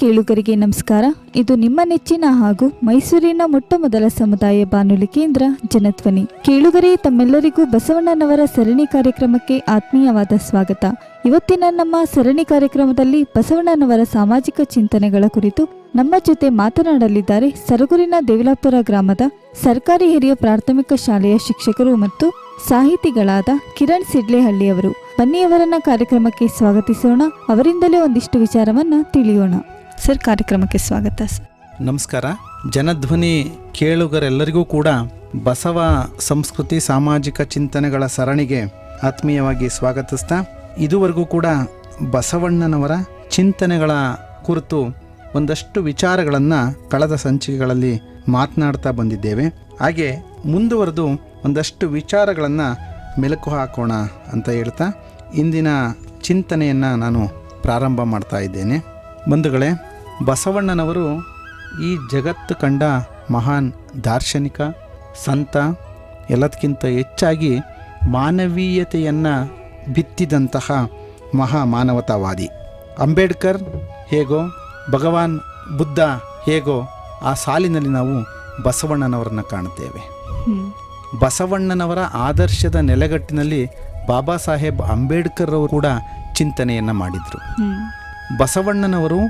ಕೇಳುಗರಿಗೆ ನಮಸ್ಕಾರ. ಇದು ನಿಮ್ಮ ನೆಚ್ಚಿನ ಹಾಗೂ ಮೈಸೂರಿನ ಮೊಟ್ಟ ಮೊದಲ ಸಮುದಾಯ ಬಾನುಲಿ ಕೇಂದ್ರ ಜನಧ್ವನಿ. ಕೇಳುಗರೆ, ತಮ್ಮೆಲ್ಲರಿಗೂ ಬಸವಣ್ಣನವರ ಸರಣಿ ಕಾರ್ಯಕ್ರಮಕ್ಕೆ ಆತ್ಮೀಯವಾದ ಸ್ವಾಗತ. ಇವತ್ತಿನ ನಮ್ಮ ಸರಣಿ ಕಾರ್ಯಕ್ರಮದಲ್ಲಿ ಬಸವಣ್ಣನವರ ಸಾಮಾಜಿಕ ಚಿಂತನೆಗಳ ಕುರಿತು ನಮ್ಮ ಜೊತೆ ಮಾತನಾಡಲಿದ್ದಾರೆ ಸರಗೂರಿನ ದೇವಲಾಪುರ ಗ್ರಾಮದ ಸರ್ಕಾರಿ ಹಿರಿಯ ಪ್ರಾಥಮಿಕ ಶಾಲೆಯ ಶಿಕ್ಷಕರು ಮತ್ತು ಸಾಹಿತಿಗಳಾದ ಕಿರಣ್ ಸಿಡ್ಲೆಹಳ್ಳಿಯವರು. ಬನ್ನಿಯವರನ್ನ ಕಾರ್ಯಕ್ರಮಕ್ಕೆ ಸ್ವಾಗತಿಸೋಣ. ಅವರಿಂದಲೇ ಒಂದಿಷ್ಟು ವಿಚಾರವನ್ನ ತಿಳಿಯೋಣ. ಸರ್, ಕಾರ್ಯಕ್ರಮಕ್ಕೆ ಸ್ವಾಗತ ಸರ್. ನಮಸ್ಕಾರ. ಜನಧ್ವನಿ ಕೇಳುಗರೆಲ್ಲರಿಗೂ ಕೂಡ ಬಸವ ಸಂಸ್ಕೃತಿ ಸಾಮಾಜಿಕ ಚಿಂತನೆಗಳ ಸರಣಿಗೆ ಆತ್ಮೀಯವಾಗಿ ಸ್ವಾಗತಿಸ್ತಾ, ಇದುವರೆಗೂ ಕೂಡ ಬಸವಣ್ಣನವರ ಚಿಂತನೆಗಳ ಕುರಿತು ಒಂದಷ್ಟು ವಿಚಾರಗಳನ್ನು ಕಳೆದ ಸಂಚಿಕೆಗಳಲ್ಲಿ ಮಾತನಾಡ್ತಾ ಬಂದಿದ್ದೇವೆ. ಹಾಗೆ ಮುಂದುವರೆದು ಒಂದಷ್ಟು ವಿಚಾರಗಳನ್ನು ಮೆಲುಕು ಹಾಕೋಣ ಅಂತ ಹೇಳ್ತಾ, ಇಂದಿನ ಚಿಂತನೆಯನ್ನು ನಾನು ಪ್ರಾರಂಭ ಮಾಡ್ತಾ ಇದ್ದೇನೆ. ಬಂಧುಗಳೇ ಬಸವಣ್ಣನವರು ಈ ಜಗತ್ತು ಕಂಡ ಮಹಾನ್ ದಾರ್ಶನಿಕ ಸಂತ ಎಲ್ಲದಕ್ಕಿಂತ ಹೆಚ್ಚಾಗಿ ಮಾನವೀಯತೆಯನ್ನು ಬಿತ್ತಿದಂತಹ ಮಹಾ ಮಾನವತಾವಾದಿ ಅಂಬೇಡ್ಕರ್ ಹೇಗೋ ಭಗವಾನ್ ಬುದ್ಧ ಹೇಗೋ ಆ ಸಾಲಿನಲ್ಲಿ ನಾವು ಬಸವಣ್ಣನವರನ್ನು ಕಾಣುತ್ತೇವೆ. ಬಸವಣ್ಣನವರ ಆದರ್ಶದ ನೆಲೆಗಟ್ಟಿನಲ್ಲಿ ಬಾಬಾ ಸಾಹೇಬ್ ಅಂಬೇಡ್ಕರ್ ಅವರು ಕೂಡ ಚಿಂತನೆಯನ್ನು ಮಾಡಿದರು. ಬಸವಣ್ಣನವರು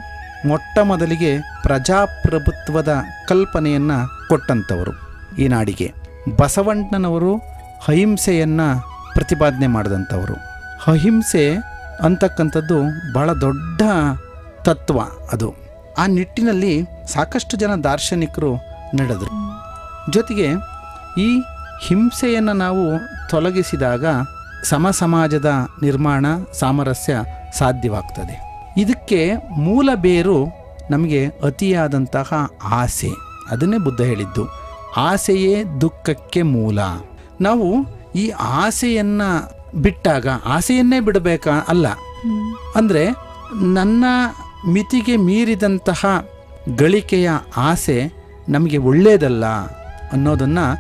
ಮೊಟ್ಟ ಮೊದಲಿಗೆ ಪ್ರಜಾಪ್ರಭುತ್ವದ ಕಲ್ಪನೆಯನ್ನು ಕೊಟ್ಟಂಥವರು ಈ ನಾಡಿಗೆ ಬಸವಣ್ಣನವರು ಅಹಿಂಸೆಯನ್ನು ಪ್ರತಿಪಾದನೆ ಮಾಡಿದಂಥವರು ಅಹಿಂಸೆ ಅಂತಕ್ಕಂಥದ್ದು ಬಹಳ ದೊಡ್ಡ ತತ್ವ ಅದು. ಆ ನಿಟ್ಟಿನಲ್ಲಿ ಸಾಕಷ್ಟು ಜನ ದಾರ್ಶನಿಕರು ನಡೆದರು. ಜೊತೆಗೆ ಈ ಹಿಂಸೆಯನ್ನು ನಾವು ತೊಲಗಿಸಿದಾಗ ಸಮ ಸಮಾಜದ ನಿರ್ಮಾಣ ಸಾಮರಸ್ಯ ಸಾಧ್ಯವಾಗ್ತದೆ. ಇದಕ್ಕೆ ಮೂಲ ಬೇರು ನಮಗೆ ಅತಿಯಾದಂತಹ ಆಸೆ. ಅದನ್ನೇ ಬುದ್ಧ ಹೇಳಿದ್ದು. ಆಸೆಯೇ ದುಃಖಕ್ಕೆ ಮೂಲ. ನಾವು ಈ ಆಸೆಯನ್ನು ಬಿಟ್ಟಾಗ ಆಸೆಯನ್ನೇ ಬಿಡಬೇಕಾ? ಅಲ್ಲ. ಅಂದರೆ ನನ್ನ ಮಿತಿಗೆ ಮೀರಿದಂತಹ ಗಳಿಕೆಯ ಆಸೆ ನಮಗೆ ಒಳ್ಳೆಯದಲ್ಲ ಅನ್ನೋದನ್ನು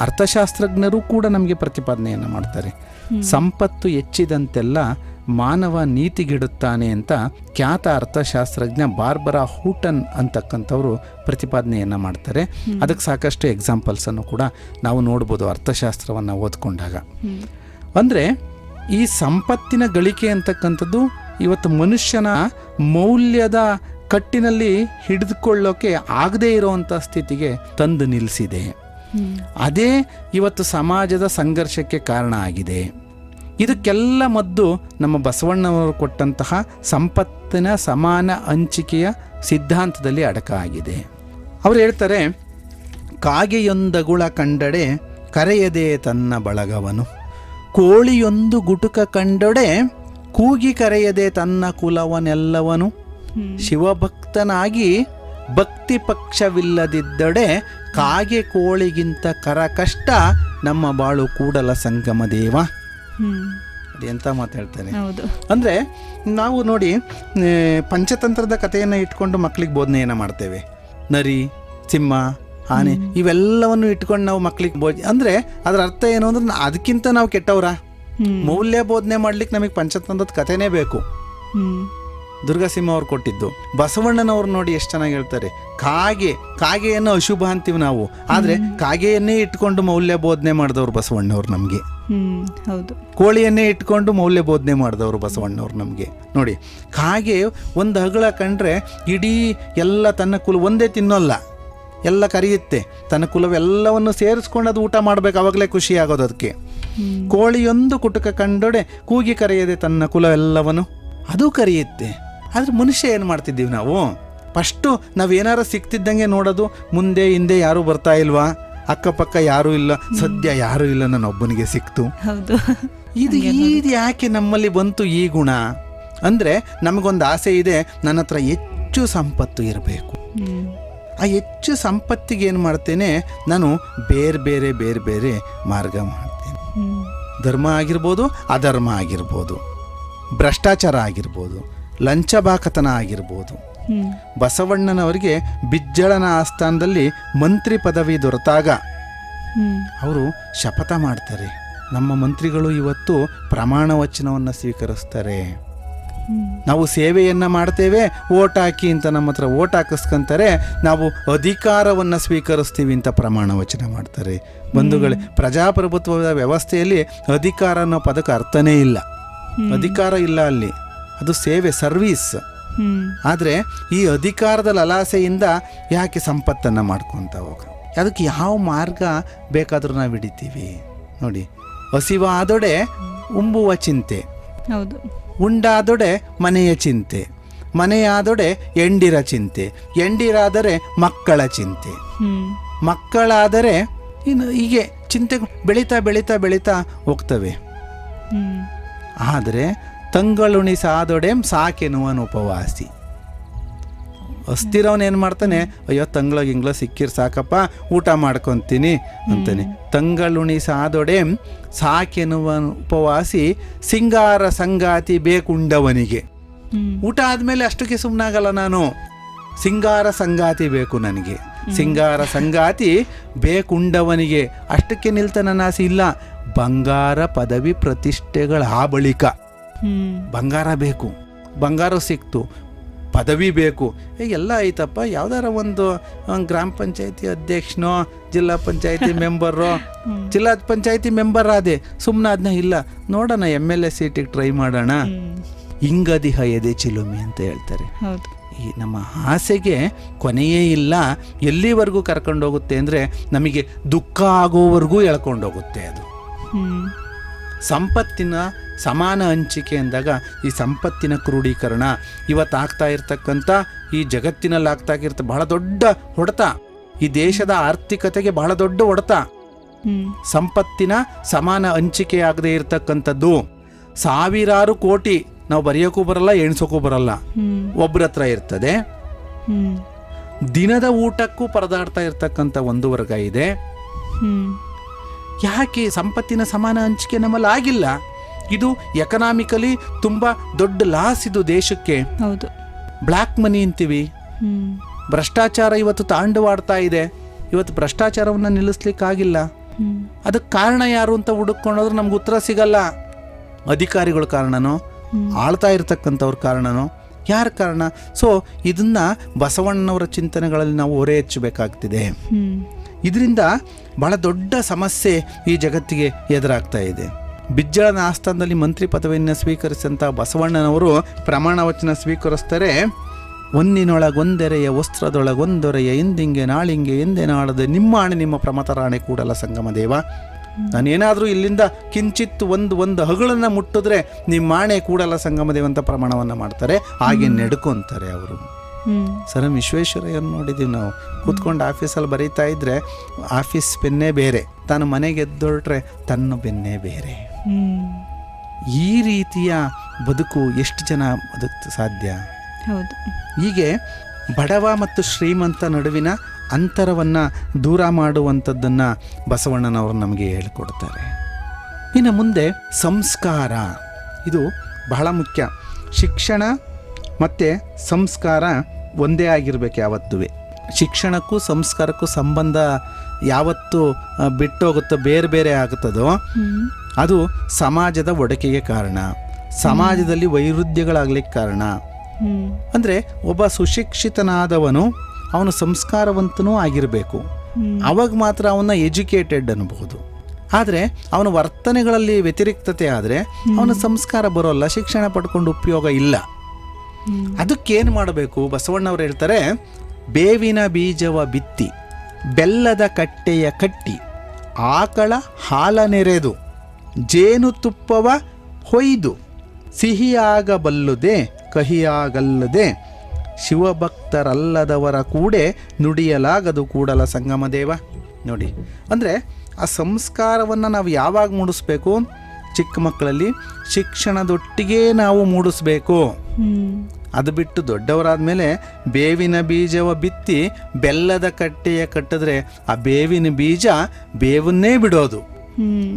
ಅರ್ಥಶಾಸ್ತ್ರಜ್ಞರು ಕೂಡ ನಮಗೆ ಪ್ರತಿಪಾದನೆಯನ್ನು ಮಾಡ್ತಾರೆ. ಸಂಪತ್ತು ಹೆಚ್ಚಿದಂತೆಲ್ಲ ಮಾನವ ನೀತಿಗಿಡುತ್ತಾನೆ ಅಂತ ಖ್ಯಾತ ಅರ್ಥಶಾಸ್ತ್ರಜ್ಞ ಬಾರ್ಬರಾ ಹೂಟನ್ ಅಂತಕ್ಕಂಥವ್ರು ಪ್ರತಿಪಾದನೆಯನ್ನು ಮಾಡ್ತಾರೆ. ಅದಕ್ಕೆ ಸಾಕಷ್ಟು ಎಕ್ಸಾಂಪಲ್ಸನ್ನು ಕೂಡ ನಾವು ನೋಡ್ಬೋದು ಅರ್ಥಶಾಸ್ತ್ರವನ್ನು ಓದ್ಕೊಂಡಾಗ. ಅಂದರೆ ಈ ಸಂಪತ್ತಿನ ಗಳಿಕೆ ಅಂತಕ್ಕಂಥದ್ದು ಇವತ್ತು ಮನುಷ್ಯನ ಮೌಲ್ಯದ ಕಟ್ಟಿನಲ್ಲಿ ಹಿಡಿದುಕೊಳ್ಳೋಕೆ ಆಗದೇ ಇರೋವಂಥ ಸ್ಥಿತಿಗೆ ತಂದು ನಿಲ್ಲಿಸಿದೆ ಅದೇ ಇವತ್ತು ಸಮಾಜದ ಸಂಘರ್ಷಕ್ಕೆ ಕಾರಣ ಆಗಿದೆ. ಇದಕ್ಕೆಲ್ಲ ಮದ್ದು ನಮ್ಮ ಬಸವಣ್ಣನವರು ಕೊಟ್ಟಂತಹ ಸಂಪತ್ತಿನ ಸಮಾನ ಹಂಚಿಕೆಯ ಸಿದ್ಧಾಂತದಲ್ಲಿ ಅಡಕ ಆಗಿದೆ. ಅವರು ಹೇಳ್ತಾರೆ ಕಾಗೆಯೊಂದಗುಳ ಕಂಡಡೆ ಕರೆಯದೆ ತನ್ನ ಬಳಗವನು. ಕೋಳಿಯೊಂದು ಗುಟುಕ ಕಂಡೊಡೆ ಕೂಗಿ ಕರೆಯದೆ ತನ್ನ ಕುಲವನೆಲ್ಲವನು. ಶಿವಭಕ್ತನಾಗಿ ಭಕ್ತಿ ಪಕ್ಷವಿಲ್ಲದಿದ್ದಡೆ ಕಾಗೆ ಕೋಳಿಗಿಂತ ಕರ ಕಷ್ಟ ನಮ್ಮ ಬಾಳು ಕೂಡಲ ಸಂಗಮ ದೇವ. ಅದು ಎಂತ ಮಾತಾಡ್ತಾರೆ ಹೌದು. ಅಂದರೆ ನಾವು ನೋಡಿ ಪಂಚತಂತ್ರದ ಕಥೆಯನ್ನು ಇಟ್ಕೊಂಡು ಮಕ್ಕಳಿಗೆ ಬೋಧನೆಯನ್ನು ಮಾಡ್ತೇವೆ. ನರಿ ಸಿಂಹ ಆನೆ ಇವೆಲ್ಲವನ್ನು ಇಟ್ಕೊಂಡು ನಾವು ಮಕ್ಕಳಿಗೆ ಬೋಧ ಅಂದರೆ ಅದರ ಅರ್ಥ ಏನು ಅಂದ್ರೆ ಅದಕ್ಕಿಂತ ನಾವು ಕೆಟ್ಟವ್ರ. ಮೌಲ್ಯ ಬೋಧನೆ ಮಾಡ್ಲಿಕ್ಕೆ ನಮಗೆ ಪಂಚತಂತ್ರದ ಕಥೆನೇ ಬೇಕು. ದುರ್ಗಾ ದುರ್ಗಾಸಿಂಹ ಅವ್ರು ಕೊಟ್ಟಿದ್ದು. ಬಸವಣ್ಣನವ್ರು ನೋಡಿ ಎಷ್ಟು ಚೆನ್ನಾಗಿ ಹೇಳ್ತಾರೆ. ಕಾಗೆ ಕಾಗೆಯನ್ನು ಅಶುಭ ಅಂತೀವಿ ನಾವು. ಆದರೆ ಕಾಗೆಯನ್ನೇ ಇಟ್ಕೊಂಡು ಮೌಲ್ಯ ಬೋಧನೆ ಮಾಡಿದವ್ರು ಬಸವಣ್ಣವ್ರು ನಮಗೆ. ಹೌದು. ಕೋಳಿಯನ್ನೇ ಇಟ್ಕೊಂಡು ಮೌಲ್ಯ ಬೋಧನೆ ಮಾಡಿದವರು ಬಸವಣ್ಣವ್ರು ನಮಗೆ. ನೋಡಿ ಹಾಗೆ ಒಂದು ಹಗಳ ಕಂಡ್ರೆ ಇಡೀ ಎಲ್ಲ ತನ್ನ ಕುಲ ಒಂದೇ ತಿನ್ನೋಲ್ಲ. ಎಲ್ಲ ಕರೆಯುತ್ತೆ. ತನ್ನ ಕುಲವೆಲ್ಲವನ್ನು ಸೇರಿಸ್ಕೊಂಡು ಅದು ಊಟ ಮಾಡಬೇಕು ಅವಾಗಲೇ ಖುಷಿ ಆಗೋದು ಅದಕ್ಕೆ. ಕೋಳಿಯೊಂದು ಕುಟುಕ ಕಂಡೊಡೆ ಕೂಗಿ ಕರೆಯದೆ ತನ್ನ ಕುಲವೆಲ್ಲವನು ಅದು ಕರೆಯುತ್ತೆ. ಆದರೆ ಮನುಷ್ಯ ಏನು ಮಾಡ್ತಿದ್ದೀವಿ ನಾವು? ಫಸ್ಟು ನಾವೇನಾರು ಸಿಕ್ತಿದ್ದಂಗೆ ನೋಡೋದು ಮುಂದೆ ಹಿಂದೆ ಯಾರೂ ಬರ್ತಾ ಇಲ್ವಾ? ಅಕ್ಕಪಕ್ಕ ಯಾರೂ ಇಲ್ಲ ಸದ್ಯ ಯಾರೂ ಇಲ್ಲ ನನ್ನ ಒಬ್ಬನಿಗೆ ಸಿಕ್ತು. ಹೌದು. ಇದು ಇದು ಯಾಕೆ ನಮ್ಮಲ್ಲಿ ಬಂತು ಈ ಗುಣ? ಅಂದರೆ ನಮಗೊಂದು ಆಸೆ ಇದೆ ನನ್ನ ಹತ್ರ ಹೆಚ್ಚು ಸಂಪತ್ತು ಇರಬೇಕು. ಆ ಹೆಚ್ಚು ಸಂಪತ್ತಿಗೆ ಏನು ಮಾಡ್ತೇನೆ ನಾನು ಬೇರೆ ಬೇರೆ ಬೇರೆ ಬೇರೆ ಮಾರ್ಗ ಮಾಡ್ತೇನೆ. ಧರ್ಮ ಆಗಿರ್ಬೋದು ಅಧರ್ಮ ಆಗಿರ್ಬೋದು ಭ್ರಷ್ಟಾಚಾರ ಆಗಿರ್ಬೋದು ಲಂಚಬಾಕತನ ಆಗಿರ್ಬೋದು. ಬಸವಣ್ಣನವರಿಗೆ ಬಿಜ್ಜಳನ ಆಸ್ಥಾನದಲ್ಲಿ ಮಂತ್ರಿ ಪದವಿ ದೊರೆತಾಗ ಅವರು ಶಪಥ ಮಾಡ್ತಾರೆ. ನಮ್ಮ ಮಂತ್ರಿಗಳು ಇವತ್ತು ಪ್ರಮಾಣ ವಚನವನ್ನು ಸ್ವೀಕರಿಸ್ತಾರೆ. ನಾವು ಸೇವೆಯನ್ನು ಮಾಡ್ತೇವೆ ಓಟ್ ಹಾಕಿ ಅಂತ ನಮ್ಮ ಹತ್ರ ಓಟ್ ಹಾಕಿಸ್ಕೊಂತಾರೆ ನಾವು ಅಧಿಕಾರವನ್ನು ಸ್ವೀಕರಿಸ್ತೀವಿ ಅಂತ ಪ್ರಮಾಣ ವಚನ ಮಾಡ್ತಾರೆ. ಬಂಧುಗಳೇ ಪ್ರಜಾಪ್ರಭುತ್ವದ ವ್ಯವಸ್ಥೆಯಲ್ಲಿ ಅಧಿಕಾರ ಅನ್ನೋ ಪದಕ್ಕೆ ಅರ್ಥನೇ ಇಲ್ಲ. ಅಧಿಕಾರ ಇಲ್ಲ ಅಲ್ಲಿ. ಅದು ಸೇವೆ ಸರ್ವೀಸ್. ಆದರೆ ಈ ಅಧಿಕಾರದ ಲಲಾಸೆಯಿಂದ ಯಾಕೆ ಸಂಪತ್ತನ್ನು ಮಾಡ್ಕೊತ ಹೋಗ ಅದಕ್ಕೆ ಯಾವ ಮಾರ್ಗ ಬೇಕಾದರೂ ನಾವು ಹಿಡಿತೀವಿ. ನೋಡಿ ಹಸಿವಾದೊಡೆ ಉಂಬುವ ಚಿಂತೆ. ಹೌದು. ಉಂಡಾದೊಡೆ ಮನೆಯ ಚಿಂತೆ. ಮನೆಯಾದೊಡೆ ಎಂಡಿರ ಚಿಂತೆ. ಎಂಡಿರಾದರೆ ಮಕ್ಕಳ ಚಿಂತೆ. ಮಕ್ಕಳಾದರೆ ಇನ್ನು ಹೀಗೆ ಚಿಂತೆ ಬೆಳೀತಾ ಬೆಳೀತಾ ಬೆಳೀತಾ ಹೋಗ್ತವೆ. ಹ್ಮ್. ಆದರೆ ತಂಗಳುಣಿಸಾದೊಡೆ ಸಾಕೆನ್ನುವನು ಉಪವಾಸಿ. ಅಸ್ತಿರವನು ಏನು ಮಾಡ್ತಾನೆ? ಅಯ್ಯೋ ತಂಗಳ ಗಿಂಗ್ಳ ಸಿಕ್ಕಿರ್ ಸಾಕಪ್ಪ ಊಟ ಮಾಡ್ಕೊತೀನಿ ಅಂತಾನೆ. ತಂಗಳುಣಿ ತಂಗಳುಣಿಸಾದೊಡೆ ಸಾಕೆನ್ನುವ ಉಪವಾಸಿ ಸಿಂಗಾರ ಸಂಗಾತಿ ಬೇಕುಂಡವನಿಗೆ. ಊಟ ಆದಮೇಲೆ ಅಷ್ಟಕ್ಕೆ ಸುಮ್ಮನಾಗಲ್ಲ ನಾನು. ಸಿಂಗಾರ ಸಂಗಾತಿ ಬೇಕು ನನಗೆ. ಸಿಂಗಾರ ಸಂಗಾತಿ ಬೇಕುಂಡವನಿಗೆ. ಅಷ್ಟಕ್ಕೆ ನಿಲ್ತಾನ ಆಸೆ ಇಲ್ಲ. ಬಂಗಾರ ಪದವಿ ಪ್ರತಿಷ್ಠೆಗಳ ಆ ಬಳಿಕ. ಬಂಗಾರ ಬೇಕು ಬಂಗಾರ ಸಿಕ್ತು ಪದವಿ ಬೇಕು. ಎಲ್ಲ ಐತಪ್ಪ. ಯಾವ್ದಾರ ಒಂದು ಗ್ರಾಮ ಪಂಚಾಯತಿ ಅಧ್ಯಕ್ಷನೋ ಜಿಲ್ಲಾ ಪಂಚಾಯತಿ ಮೆಂಬರು ಜಿಲ್ಲಾ ಪಂಚಾಯತಿ ಮೆಂಬರ್ ಆದೆ. ಸುಮ್ಮನೆ ಅದನ್ನ ಇಲ್ಲ. ನೋಡೋಣ ಎಂ ಎಲ್ ಎ ಸೀಟಿಗೆ ಟ್ರೈ ಮಾಡೋಣ. ಹಿಂಗದಿಹ ಎದೆ ಚಿಲುಮೆ ಅಂತ ಹೇಳ್ತಾರೆ. ಈ ನಮ್ಮ ಆಸೆಗೆ ಕೊನೆಯೇ ಇಲ್ಲ. ಎಲ್ಲಿವರೆಗೂ ಕರ್ಕೊಂಡೋಗುತ್ತೆ ಅಂದರೆ ನಮಗೆ ದುಃಖ ಆಗೋವರೆಗೂ ಎಳ್ಕೊಂಡೋಗುತ್ತೆ ಅದು. ಸಂಪತ್ತಿನ ಸಮಾನ ಹಂಚಿಕೆ ಅಂದಾಗ ಈ ಸಂಪತ್ತಿನ ಕ್ರೋಢೀಕರಣ ಇವತ್ತು ಆಗ್ತಾ ಇರ್ತಕ್ಕಂಥ ಈ ಜಗತ್ತಿನಲ್ಲಿ ಆಗ್ತಾ ಇರ್ತ ಬಹಳ ದೊಡ್ಡ ಹೊಡೆತ. ಈ ದೇಶದ ಆರ್ಥಿಕತೆಗೆ ಬಹಳ ದೊಡ್ಡ ಹೊಡೆತ. ಸಂಪತ್ತಿನ ಸಮಾನ ಹಂಚಿಕೆ ಆಗದೆ ಇರತಕ್ಕಂಥದ್ದು. ಸಾವಿರಾರು ಕೋಟಿ ನಾವು ಬರೆಯೋಕ್ಕೂ ಬರಲ್ಲ ಎಣಿಸೋಕ್ಕೂ ಬರಲ್ಲ. ಒಬ್ಬರ ಹತ್ರ ಇರ್ತದೆ. ದಿನದ ಊಟಕ್ಕೂ ಪರದಾಡ್ತಾ ಇರ್ತಕ್ಕಂಥ ಒಂದು ವರ್ಗ ಇದೆ. ಯಾಕೆ ಸಂಪತ್ತಿನ ಸಮಾನ ಹಂಚಿಕೆ ನಮ್ಮಲ್ಲಿ ಆಗಿಲ್ಲ ಇದು ಎಕನಾಮಿಕಲಿ ತುಂಬಾ ದೊಡ್ಡ ಲಾಸ್ ಇದು ದೇಶಕ್ಕೆ. ಹೌದು. ಬ್ಲ್ಯಾಕ್ ಮನಿ ಅಂತೀವಿ. ಭ್ರಷ್ಟಾಚಾರ ಇವತ್ತು ತಾಂಡವಾಡ್ತಾ ಇದೆ. ಇವತ್ತು ಭ್ರಷ್ಟಾಚಾರವನ್ನು ನಿಲ್ಲಿಸ್ಲಿಕ್ಕಾಗಿಲ್ಲ. ಅದಕ್ಕೆ ಕಾರಣ ಯಾರು ಅಂತ ಹುಡುಕೊಂಡೋದ್ರೆ ನಮ್ಗೆ ಉತ್ತರ ಸಿಗಲ್ಲ. ಅಧಿಕಾರಿಗಳ ಕಾರಣನೋ. ಆಳ್ತಾ ಇರತಕ್ಕಂಥವ್ರ ಕಾರಣನೋ ಯಾರ ಕಾರಣ? ಸೊ ಇದನ್ನ ಬಸವಣ್ಣನವರ ಚಿಂತನೆಗಳಲ್ಲಿ ನಾವು ಹೊರೆ ಹಚ್ಚಬೇಕಾಗ್ತಿದೆ. ಇದರಿಂದ ಬಹಳ ದೊಡ್ಡ ಸಮಸ್ಯೆ ಈ ಜಗತ್ತಿಗೆ ಎದುರಾಗ್ತಾ ಇದೆ. ಬಿಜ್ಜಳನ ಆಸ್ಥಾನದಲ್ಲಿ ಮಂತ್ರಿ ಪದವಿಯನ್ನು ಸ್ವೀಕರಿಸಿದಂಥ ಬಸವಣ್ಣನವರು ಪ್ರಮಾಣ ವಚನ ಸ್ವೀಕರಿಸ್ತಾರೆ. ಒಂದಿನೊಳಗೊಂದೆರೆಯ ವಸ್ತ್ರದೊಳಗೊಂದೊರೆಯ ಎಂದಿಂಗೆ ನಾಳಿಂಗೆ ಎಂದೇ ನಾಳದೆ ನಿಮ್ಮ ಆಣೆ ನಿಮ್ಮ ಪ್ರಮತರಾಣೆ ಕೂಡಲ ಸಂಗಮ ದೇವ. ನಾನೇನಾದರೂ ಇಲ್ಲಿಂದ ಕಿಂಚಿತ್ ಒಂದು ಒಂದು ಹಗಳನ್ನು ಮುಟ್ಟಿದ್ರೆ ನಿಮ್ಮ ಆಣೆ ಕೂಡಲ್ಲ ಸಂಗಮ ದೇವ ಅಂತ ಪ್ರಮಾಣವನ್ನು ಮಾಡ್ತಾರೆ. ಹಾಗೆ ನೆಡ್ಕೊಂತಾರೆ ಅವರು. ಸರ್ ಎಂ ವಿಶ್ವೇಶ್ವರಯ್ಯನ ನೋಡಿದ್ದೀವಿ ನಾವು. ಕೂತ್ಕೊಂಡು ಆಫೀಸಲ್ಲಿ ಬರೀತಾ ಇದ್ರೆ ಆಫೀಸ್ ಪೆನ್ನೇ ಬೇರೆ. ತಾನು ಮನೆಗೆ ಎದ್ದೊರಟ್ರೆ ತನ್ನ ಬೆನ್ನೇ ಬೇರೆ. ಈ ರೀತಿಯ ಬದುಕು ಎಷ್ಟು ಜನ ಬದುಕು ಸಾಧ್ಯ? ಹೌದು. ಹೀಗೆ ಬಡವ ಮತ್ತು ಶ್ರೀಮಂತ ನಡುವಿನ ಅಂತರವನ್ನು ದೂರ ಮಾಡುವಂಥದ್ದನ್ನು ಬಸವಣ್ಣನವರು ನಮಗೆ ಹೇಳಿಕೊಡ್ತಾರೆ. ಇನ್ನು ಮುಂದೆ ಸಂಸ್ಕಾರ. ಇದು ಬಹಳ ಮುಖ್ಯ. ಶಿಕ್ಷಣ ಮತ್ತು ಸಂಸ್ಕಾರ ಒಂದೇ ಆಗಿರ್ಬೇಕು ಯಾವತ್ತೂ ಶಿಕ್ಷಣಕ್ಕೂ ಸಂಸ್ಕಾರಕ್ಕೂ ಸಂಬಂಧ ಯಾವತ್ತು ಬಿಟ್ಟೋಗುತ್ತೋ ಬೇರೆ ಬೇರೆ ಆಗುತ್ತದೋ ಅದು ಸಮಾಜದ ಒಡಕೆಗೆ ಕಾರಣ. ಸಮಾಜದಲ್ಲಿ ವೈರುಧ್ಯಗಳಾಗ್ಲಿಕ್ಕೆ ಕಾರಣ. ಅಂದರೆ ಒಬ್ಬ ಸುಶಿಕ್ಷಿತನಾದವನು ಅವನು ಸಂಸ್ಕಾರವಂತನೂ ಆಗಿರಬೇಕು. ಅವಾಗ ಮಾತ್ರ ಅವನ ಎಜುಕೇಟೆಡ್ ಅನ್ನಬಹುದು. ಆದರೆ ಅವನ ವರ್ತನೆಗಳಲ್ಲಿ ವ್ಯತಿರಿಕ್ತತೆ ಆದರೆ ಅವನ ಸಂಸ್ಕಾರ ಬರೋಲ್ಲ ಶಿಕ್ಷಣ ಪಡ್ಕೊಂಡು ಉಪಯೋಗ ಇಲ್ಲ. ಅದಕ್ಕೇನು ಮಾಡಬೇಕು? ಬಸವಣ್ಣವ್ರು ಹೇಳ್ತಾರೆ ಬೇವಿನ ಬೀಜವ ಬಿತ್ತಿ ಬೆಲ್ಲದ ಕಟ್ಟೆಯ ಕಟ್ಟಿ ಆಕಳ ಹಾಲ ನೆರೆದು ಜೇನುತುಪ್ಪವ ಹೊಯ್ದು ಸಿಹಿಯಾಗಬಲ್ಲದೆ ಕಹಿಯಾಗಲ್ಲದೆ ಶಿವಭಕ್ತರಲ್ಲದವರ ಕೂಡೆ ನುಡಿಯಲಾಗದು ಕೂಡಲ ಸಂಗಮ ದೇವ. ನೋಡಿ ಅಂದರೆ ಆ ಸಂಸ್ಕಾರವನ್ನು ನಾವು ಯಾವಾಗ ಮೂಡಿಸ್ಬೇಕು? ಚಿಕ್ಕ ಮಕ್ಕಳಲ್ಲಿ ಶಿಕ್ಷಣದೊಟ್ಟಿಗೆ ನಾವು ಮೂಡಿಸ್ಬೇಕು. ಅದು ಬಿಟ್ಟು ದೊಡ್ಡವರಾದ ಮೇಲೆ ಬೇವಿನ ಬೀಜವ ಬಿತ್ತಿ ಬೆಲ್ಲದ ಕಟ್ಟೆಯ ಕಟ್ಟಿದ್ರೆ ಆ ಬೇವಿನ ಬೀಜ ಬೇವನ್ನೇ ಬಿಡೋದು.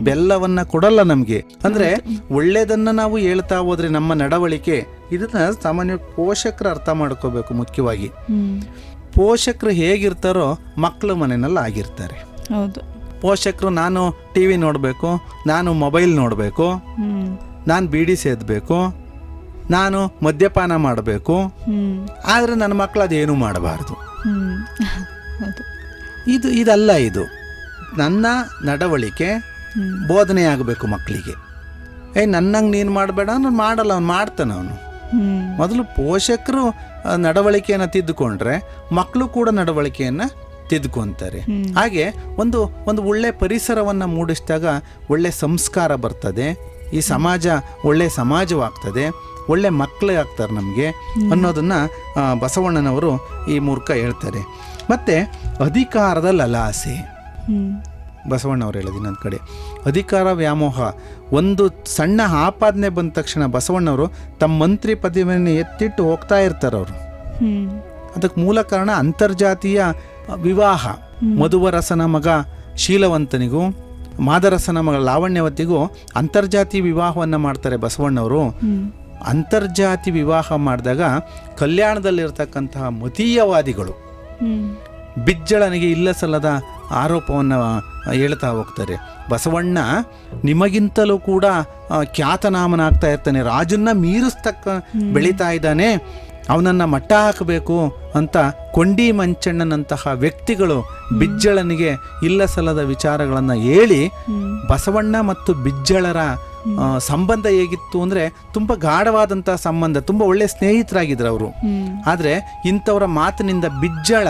ಬೆಲ್ಲವನ್ನ ಕೊಡಲ್ಲ ನಮಗೆ. ಅಂದ್ರೆ ಒಳ್ಳೇದನ್ನ ನಾವು ಹೇಳ್ತಾ ಹೋದ್ರೆ ನಮ್ಮ ನಡವಳಿಕೆ ಇದನ್ನ ಸಾಮಾನ್ಯ ಪೋಷಕರು ಅರ್ಥ ಮಾಡ್ಕೋಬೇಕು ಮುಖ್ಯವಾಗಿ. ಪೋಷಕರು ಹೇಗಿರ್ತಾರೋ ಮಕ್ಕಳು ಮನೆಯಲ್ಲಿ ಆಗಿರ್ತಾರೆ. ಹೌದು. ಪೋಷಕರು ನಾನು ಟಿ ವಿ ನೋಡಬೇಕು ನಾನು ಮೊಬೈಲ್ ನೋಡಬೇಕು ನಾನು ಬೀಡಿ ಸೇದಬೇಕು ನಾನು ಮದ್ಯಪಾನ ಮಾಡಬೇಕು ಆದರೆ ನನ್ನ ಮಕ್ಕಳು ಅದೇನು ಮಾಡಬಾರ್ದು. ಇದು ಇದಲ್ಲ ಇದು. ನನ್ನ ನಡವಳಿಕೆ ಬೋಧನೆ ಆಗಬೇಕು ಮಕ್ಕಳಿಗೆ. ಏಯ್ ನನ್ನಂಗೆ ನೀನು ಮಾಡಬೇಡ ನಾನು ಮಾಡಲ್ಲ ಅವ್ನು ಮಾಡ್ತಾನೆ ಅವನು. ಮೊದಲು ಪೋಷಕರು ನಡವಳಿಕೆಯನ್ನು ತಿದ್ದುಕೊಂಡ್ರೆ ಮಕ್ಕಳು ಕೂಡ ನಡವಳಿಕೆಯನ್ನು ತಿದ್ಕೊಂತಾರೆ ಹಾಗೆ ಒಂದು ಒಂದು ಒಳ್ಳೆ ಪರಿಸರವನ್ನು ಮೂಡಿಸಿದಾಗ ಒಳ್ಳೆ ಸಂಸ್ಕಾರ ಬರ್ತದೆ. ಈ ಸಮಾಜ ಒಳ್ಳೆ ಸಮಾಜವಾಗ್ತದೆ ಒಳ್ಳೆ ಮಕ್ಕಳೇ ಆಗ್ತಾರೆ ನಮಗೆ ಅನ್ನೋದನ್ನು ಬಸವಣ್ಣನವರು ಈ ಮೂರ್ಖ ಹೇಳ್ತಾರೆ. ಮತ್ತು ಅಧಿಕಾರದ ಲಲಾಸೆ ಬಸವಣ್ಣವ್ರು ಹೇಳಿದ ಇನ್ನೊಂದು ಕಡೆ. ಅಧಿಕಾರ ವ್ಯಾಮೋಹ. ಒಂದು ಸಣ್ಣ ಆಪಾದನೆ ಬಂದ ತಕ್ಷಣ ಬಸವಣ್ಣವರು ತಮ್ಮ ಮಂತ್ರಿ ಪದವಿಯನ್ನು ಎತ್ತಿಟ್ಟು ಹೋಗ್ತಾ ಇರ್ತಾರೆ ಅವರು. ಅದಕ್ಕೆ ಮೂಲ ಕಾರಣ ಅಂತರ್ಜಾತೀಯ ವಿವಾಹ. ಮಧುವರಸನ ಮಗ ಶೀಲವಂತನಿಗೂ ಮಾದರಸನ ಮಗ ಲಾವಣ್ಯವತಿಗೂ ಅಂತರ್ಜಾತಿ ವಿವಾಹವನ್ನು ಮಾಡ್ತಾರೆ ಬಸವಣ್ಣವರು. ಅಂತರ್ಜಾತಿ ವಿವಾಹ ಮಾಡಿದಾಗ ಕಲ್ಯಾಣದಲ್ಲಿರ್ತಕ್ಕಂತಹ ಮತೀಯವಾದಿಗಳು. ಬಿಜ್ಜಳನಿಗೆ ಇಲ್ಲ ಸಲ್ಲದ ಆರೋಪವನ್ನು ಹೇಳ್ತಾ ಹೋಗ್ತಾರೆ. ಬಸವಣ್ಣ ನಿಮಗಿಂತಲೂ ಕೂಡ ಖ್ಯಾತನಾಮನಾಗ್ತಾ ಇರ್ತಾನೆ. ರಾಜನ್ನ ಮೀರಿಸ್ತಕ್ಕ ಬೆಳೀತಾ ಇದ್ದಾನೆ. ಅವನನ್ನು ಮಟ್ಟ ಹಾಕಬೇಕು ಅಂತ ಕೊಂಡಿ ಮಂಚಣ್ಣನಂತಹ ವ್ಯಕ್ತಿಗಳು ಬಿಜ್ಜಳನಿಗೆ ಇಲ್ಲ ಸಲ್ಲದ ವಿಚಾರಗಳನ್ನು ಹೇಳಿ ಬಸವಣ್ಣ ಮತ್ತು ಬಿಜ್ಜಳರ ಸಂಬಂಧ ಹೇಗಿತ್ತು ಅಂದರೆ ತುಂಬ ಗಾಢವಾದಂಥ ಸಂಬಂಧ ತುಂಬ ಒಳ್ಳೆಯ ಸ್ನೇಹಿತರಾಗಿದ್ರು ಅವರು. ಆದರೆ ಇಂಥವರ ಮಾತಿನಿಂದ ಬಿಜ್ಜಳ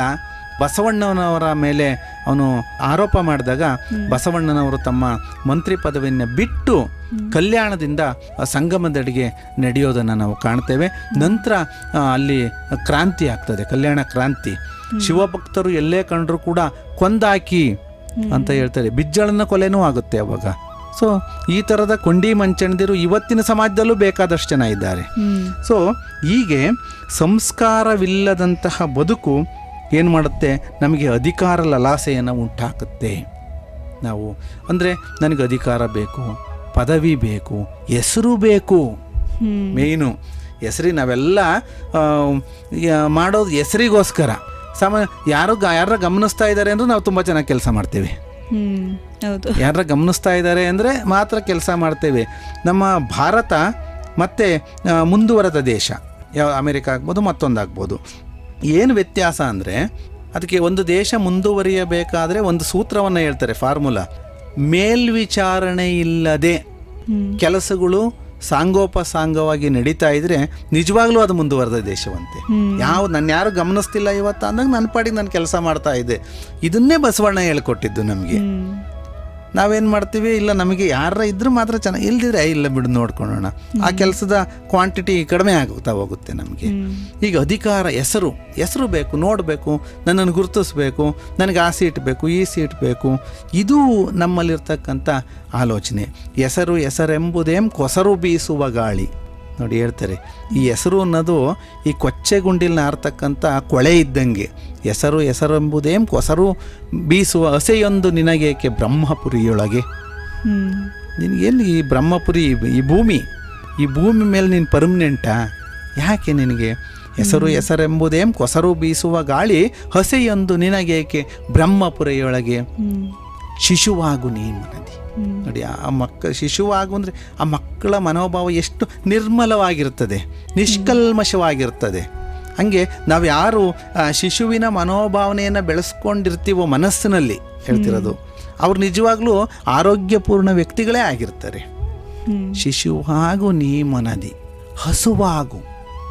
ಬಸವಣ್ಣನವರ ಮೇಲೆ ಅವನು ಆರೋಪ ಮಾಡಿದಾಗ ಬಸವಣ್ಣನವರು ತಮ್ಮ ಮಂತ್ರಿ ಪದವಿಯನ್ನು ಬಿಟ್ಟು ಕಲ್ಯಾಣದಿಂದ ಆ ಸಂಗಮದಡಿಗೆ ನಡೆಯೋದನ್ನು ನಾವು ಕಾಣ್ತೇವೆ. ನಂತರ ಅಲ್ಲಿ ಕ್ರಾಂತಿ ಆಗ್ತದೆ ಕಲ್ಯಾಣ ಕ್ರಾಂತಿ. ಶಿವಭಕ್ತರು ಎಲ್ಲೇ ಕಂಡರೂ ಕೂಡ ಕೊಂದಾಕಿ ಅಂತ ಹೇಳ್ತಾರೆ. ಬಿಜ್ಜಳನ ಕೊಲೆನೂ ಆಗುತ್ತೆ ಅವಾಗ. ಸೊ ಈ ಥರದ ಕೊಂಡಿ ಮಂಚಣದಿರು ಇವತ್ತಿನ ಸಮಾಜದಲ್ಲೂ ಬೇಕಾದಷ್ಟು ಜನ ಇದ್ದಾರೆ. ಸೊ ಹೀಗೆ ಸಂಸ್ಕಾರವಿಲ್ಲದಂತಹ ಬದುಕು ಏನು ಮಾಡುತ್ತೆ? ನಮಗೆ ಅಧಿಕಾರ ಲಲಾಸೆಯನ್ನು ಉಂಟಾಕುತ್ತೆ. ನಾವು ಅಂದರೆ ನನಗೆ ಅಧಿಕಾರ ಬೇಕು ಪದವಿ ಬೇಕು ಹೆಸರು ಬೇಕು. ಮೇಯ್ನು ಹೆಸರಿ ನಾವೆಲ್ಲ ಮಾಡೋದು ಹೆಸರಿಗೋಸ್ಕರ. ಸಮ ಯಾರು ಯಾರ ಗಮನಿಸ್ತಾ ಇದ್ದಾರೆ ಅಂದರೆ ನಾವು ತುಂಬ ಚೆನ್ನಾಗಿ ಕೆಲಸ ಮಾಡ್ತೇವೆ. ಯಾರ ಗಮನಿಸ್ತಾ ಇದ್ದಾರೆ ಅಂದರೆ ಮಾತ್ರ ಕೆಲಸ ಮಾಡ್ತೇವೆ. ನಮ್ಮ ಭಾರತ ಮತ್ತು ಮುಂದುವರೆದ ದೇಶ. ಯಾವ ಅಮೆರಿಕ ಆಗ್ಬೋದು ಮತ್ತೊಂದು ಆಗ್ಬೋದು ಏನು ವ್ಯತ್ಯಾಸ ಅಂದರೆ ಅದಕ್ಕೆ ಒಂದು ದೇಶ ಮುಂದುವರಿಯಬೇಕಾದ್ರೆ ಒಂದು ಸೂತ್ರವನ್ನು ಹೇಳ್ತಾರೆ ಫಾರ್ಮುಲಾ. ಮೇಲ್ವಿಚಾರಣೆ ಇಲ್ಲದೆ ಕೆಲಸಗಳು ಕೆಲಸಗಳು ಸಾಂಗೋಪಸಾಂಗವಾಗಿ ನಡೀತಾ ಇದ್ರೆ ನಿಜವಾಗ್ಲೂ ಅದು ಮುಂದುವರೆದ ದೇಶವಂತೆ. ಯಾವ ನನ್ನ ಯಾರು ಗಮನಿಸ್ತಿಲ್ಲ ಇವತ್ತು ಅಂದಾಗ ನನ್ನ ಪಾಡಿಗೆ ನಾನು ಕೆಲಸ ಮಾಡ್ತಾ ಇದ್ದೆ ಇದನ್ನೇ ಬಸವಣ್ಣ ಹೇಳ್ಕೊಟ್ಟಿದ್ದು ನಮಗೆ. ನಾವೇನು ಮಾಡ್ತೀವಿ? ಇಲ್ಲ ನಮಗೆ ಯಾರ ಇದ್ರೂ ಮಾತ್ರ ಚೆನ್ನಾಗಿ ಇಲ್ದಿದ್ರೆ ಇಲ್ಲ ಬಿಡು ನೋಡ್ಕೊಳ್ಳೋಣ. ಆ ಕೆಲಸದ ಕ್ವಾಂಟಿಟಿ ಕಡಿಮೆ ಆಗುತ್ತಾ ಹೋಗುತ್ತೆ ನಮಗೆ. ಈಗ ಅಧಿಕಾರ ಹೆಸರು ಹೆಸರು ಬೇಕು ನೋಡಬೇಕು ನನ್ನನ್ನು ಗುರುತಿಸ್ಬೇಕು ನನಗೆ ಆ ಸೀಟ್ ಬೇಕು ಈ ಸೀಟ್ ಬೇಕು ಇದು ನಮ್ಮಲ್ಲಿರ್ತಕ್ಕಂಥ ಆಲೋಚನೆ. ಹೆಸರು ಹೆಸರೆಂಬುದೇಂ ಕೊಸರು ಬೀಸುವ ಗಾಳಿ. ನೋಡಿ ಹೇಳ್ತಾರೆ. ಈ ಹೆಸರು ಅನ್ನೋದು ಈ ಕೊಚ್ಚೆ ಕೊಚ್ಚೆಗುಂಡಿಲ್ ಆರ್ತಕ್ಕಂಥ ಕೊಳೆ ಇದ್ದಂಗೆ. ಹೆಸರು ಹೆಸರೆಂಬುದೇಂ ಕೊಸರು ಬೀಸುವ ಹಸೆಯೊಂದು ನಿನಗೇಕೆ ಬ್ರಹ್ಮಪುರಿಯೊಳಗೆ? ಹ್ಮ್. ನಿನಗೆಲ್ಲಿ ಈ ಬ್ರಹ್ಮಪುರಿ ಈ ಭೂಮಿ? ಈ ಭೂಮಿ ಮೇಲೆ ನೀನು ಪರ್ಮನೆಂಟಾ? ಯಾಕೆ ನಿನಗೆ? ಹೆಸರು ಹೆಸರೆಂಬುದೇಂ ಕೊಸರು ಬೀಸುವ ಗಾಳಿ ಹಸೆಯೊಂದು ನಿನಗೇಕೆ ಬ್ರಹ್ಮಪುರಿಯೊಳಗೆ? ಹ್ಮ್. ಶಿಶುವಾಗು ನೀನು ಮನದಿ. ಹ್ಮ್ ನೋಡಿ, ಆ ಮಕ್ಕ ಶಿಶುವಾಗು ಅಂದರೆ ಆ ಮಕ್ಕಳ ಮನೋಭಾವ ಎಷ್ಟು ನಿರ್ಮಲವಾಗಿರ್ತದೆ ನಿಷ್ಕಲ್ಮಶವಾಗಿರ್ತದೆ ಹಂಗೆ ನಾವು ಯಾರು ಶಿಶುವಿನ ಮನೋಭಾವನೆಯನ್ನು ಬೆಳೆಸ್ಕೊಂಡಿರ್ತೀವೋ ಮನಸ್ಸಿನಲ್ಲಿ ಹೇಳ್ತಿರೋದು, ಅವ್ರು ನಿಜವಾಗ್ಲೂ ಆರೋಗ್ಯಪೂರ್ಣ ವ್ಯಕ್ತಿಗಳೇ ಆಗಿರ್ತಾರೆ. ಶಿಶುವಾಗು ನೀ ಮನದಿ ಹಸುವಾಗು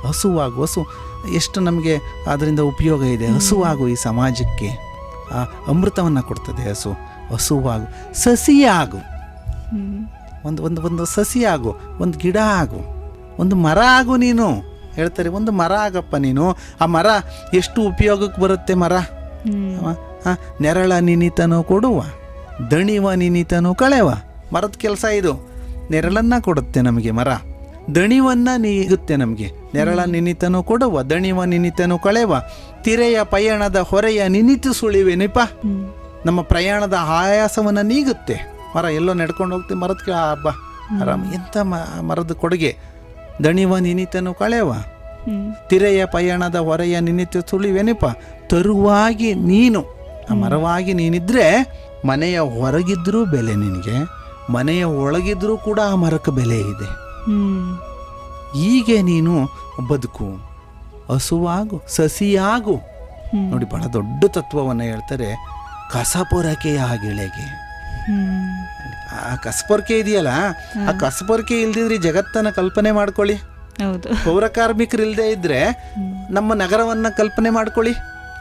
ಹಸುವಾಗು, ಹಸು, ಎಷ್ಟು ನಮಗೆ ಅದರಿಂದ ಉಪಯೋಗ ಇದೆ, ಹಸುವಾಗು ಈ ಸಮಾಜಕ್ಕೆ ಅಮೃತವನ್ನು ಕೊಡ್ತದೆ ಹಸು. ಹಸುವಾಗು ಸಸಿಯಾಗು. ಆಗು ಒಂದು ಒಂದು ಒಂದು ಸಸಿ ಆಗು ಒಂದು ಗಿಡ ಆಗು. ಒಂದು ಮರ ಆಗು ನೀನು. ಹೇಳ್ತಾರೆ ಒಂದು ಮರ ಆಗಪ್ಪ ನೀನು. ಆ ಮರ ಎಷ್ಟು ಉಪಯೋಗಕ್ಕೆ ಬರುತ್ತೆ ಮರ? ಹಾಂ ನೆರಳ ನಿನಿತನು ಕೊಡುವ ದಣಿವ ನಿನಿತನು ಕಳೆವ. ಮರದ ಕೆಲಸ ಇದು. ನೆರಳನ್ನು ಕೊಡುತ್ತೆ ನಮಗೆ ಮರ. ದಣಿವನ್ನು ನೀಗುತ್ತೆ ನಮಗೆ. ನೆರಳ ನಿನಿತನು ಕೊಡುವ ದಣಿವ ನಿನಿತನು ಕಳೆವ. ತಿರೆಯ ಪಯಣದ ಹೊರೆಯ ನಿನಿತು ಸುಳಿವೆ ನಿಪ ನಮ್ಮ ಪ್ರಯಾಣದ ಆಯಾಸವನ್ನು ನೀಗುತ್ತೆ. ಮರ ಎಲ್ಲೋ ನಡ್ಕೊಂಡು ಹೋಗ್ತೀವಿ ಮರದ ಕೆಳ ಹಬ್ಬ ಆರಾಮ ಎಂಥ ಮ ಮರದ ಕೊಡುಗೆ? ದಣಿವ ನಿನಿತನು ಕಳೆವ. ತಿರೆಯ ಪಯಣದ ಹೊರೆಯ ನಿನಿತ್ಯ ಸುಳಿವೆನಪ್ಪ ತರುವಾಗಿ ನೀನು ಆ ಮರವಾಗಿ ನೀನಿದ್ರೆ ಮನೆಯ ಹೊರಗಿದ್ರೂ ಬೆಲೆ ನಿನಗೆ ಮನೆಯ ಒಳಗಿದ್ರೂ ಕೂಡ ಆ ಮರಕ್ಕೆ ಬೆಲೆ ಇದೆ. ಹೀಗೆ ನೀನು ಬದುಕು ಹಸುವಾಗು ಸಸಿಯಾಗು. ನೋಡಿ ಬಹಳ ದೊಡ್ಡ ತತ್ವವನ್ನು ಹೇಳ್ತಾರೆ. ಕಸಪೊರಕೆಯ ಗಿಳೆಗೆ ಹ್ಮ್. ಆ ಕಸಪೊರಕೆ ಇದೆಯಲ್ಲ ಆ ಕಸಪೊರಕೆ ಇಲ್ದಿದ್ರೆ ಜಗತ್ತನ್ನ ಕಲ್ಪನೆ ಮಾಡ್ಕೊಳ್ಳಿ. ಹೌದು. ಪೌರ ಕಾರ್ಮಿಕರು ಇಲ್ಲದೆ ಇದ್ರೆ ನಮ್ಮ ನಗರವನ್ನ ಕಲ್ಪನೆ ಮಾಡ್ಕೊಳ್ಳಿ.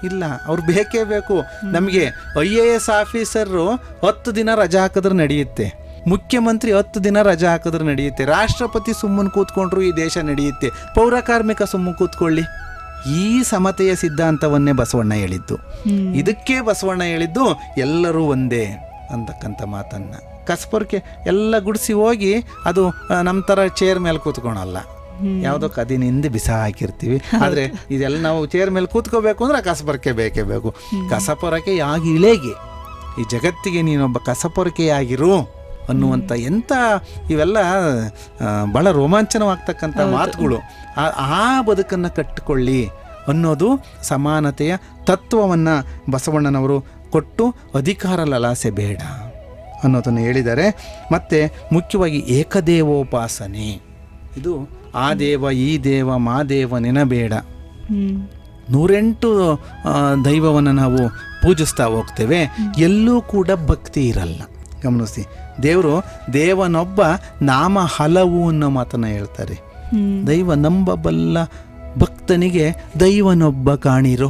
ಇಲ್ಲ ಅವ್ರು ಬೇಕೇ ಬೇಕು. ನಮಗೆ ಐ ಎ ಎಸ್ ಆಫೀಸರು ಹತ್ತು ದಿನ ರಜಾ ಹಾಕಿದ್ರೆ ನಡೆಯುತ್ತೆ. ಮುಖ್ಯಮಂತ್ರಿ ಹತ್ತು ದಿನ ರಜಾ ಹಾಕಿದ್ರೆ ನಡೆಯುತ್ತೆ. ರಾಷ್ಟ್ರಪತಿ ಸುಮ್ಮನೆ ಕೂತ್ಕೊಂಡ್ರು ಈ ದೇಶ ನಡೆಯುತ್ತೆ. ಪೌರ ಕಾರ್ಮಿಕ ಸುಮ್ಮನೆ ಕೂತ್ಕೊಳ್ಳಿ. ಈ ಸಮತೆಯ ಸಿದ್ಧಾಂತವನ್ನೇ ಬಸವಣ್ಣ ಹೇಳಿದ್ದು. ಇದಕ್ಕೆ ಬಸವಣ್ಣ ಹೇಳಿದ್ದು ಎಲ್ಲರೂ ಒಂದೇ ಅಂತಕ್ಕಂಥ ಮಾತನ್ನು. ಕಸ್ಪರ್ಕೆ ಎಲ್ಲ ಗುಡಿಸಿ ಹೋಗಿ ಅದು ನಮ್ಮ ಥರ ಚೇರ್ ಮೇಲೆ ಕೂತ್ಕೊಳಲ್ಲ. ಯಾವುದೋ ಕದಿನಿಂದ ಬಿಸ ಹಾಕಿರ್ತೀವಿ ಆದರೆ ಇದೆಲ್ಲ ನಾವು ಚೇರ್ ಮೇಲೆ ಕೂತ್ಕೋಬೇಕು ಅಂದ್ರೆ ಕಸಪೊರಕೆ ಬೇಕೇ ಬೇಕು. ಕಸಪೊರಕೆ ಯಾಗಿ ಇಳೆಗೆ. ಈ ಜಗತ್ತಿಗೆ ನೀನೊಬ್ಬ ಕಸಪೊರಕೆಯಾಗಿರು. ಅನ್ನುವಂಥ ಎಂಥ ಇವೆಲ್ಲ ಭಾಳ ಬಹಳ ರೋಮಾಂಚನವಾಗ್ತಕ್ಕಂಥ ಮಾತುಗಳು. ಆ- ಆ ಬದುಕನ್ನು ಕಟ್ಟಿಕೊಳ್ಳಿ ಅನ್ನೋದು ಸಮಾನತೆಯ ತತ್ವವನ್ನು ಬಸವಣ್ಣನವರು ಕೊಟ್ಟು ಅಧಿಕಾರ ಲಲಾಸೆ ಬೇಡ ಅನ್ನೋದನ್ನು ಹೇಳಿದ್ದಾರೆ. ಮತ್ತು ಮುಖ್ಯವಾಗಿ ಏಕದೇವೋಪಾಸನೆ. ಇದು ಆ ದೇವ ಈ ದೇವ ಮಾ ದೇವ ನೆನಬೇಡ. ನೂರೆಂಟು ದೈವವನ್ನು ನಾವು ಪೂಜಿಸ್ತಾ ಹೋಗ್ತೇವೆ. ಎಲ್ಲೂ ಕೂಡ ಭಕ್ತಿ ಇರಲ್ಲ. ಗಮನಿಸಿ. ದೇವರು ದೇವನೊಬ್ಬ ನಾಮ ಹಲವು ಅನ್ನೋ ಮಾತನ್ನು ಹೇಳ್ತಾರೆ. ದೈವ ನಂಬಬಲ್ಲ ಭಕ್ತನಿಗೆ ದೈವನೊಬ್ಬ ಕಾಣಿರೋ.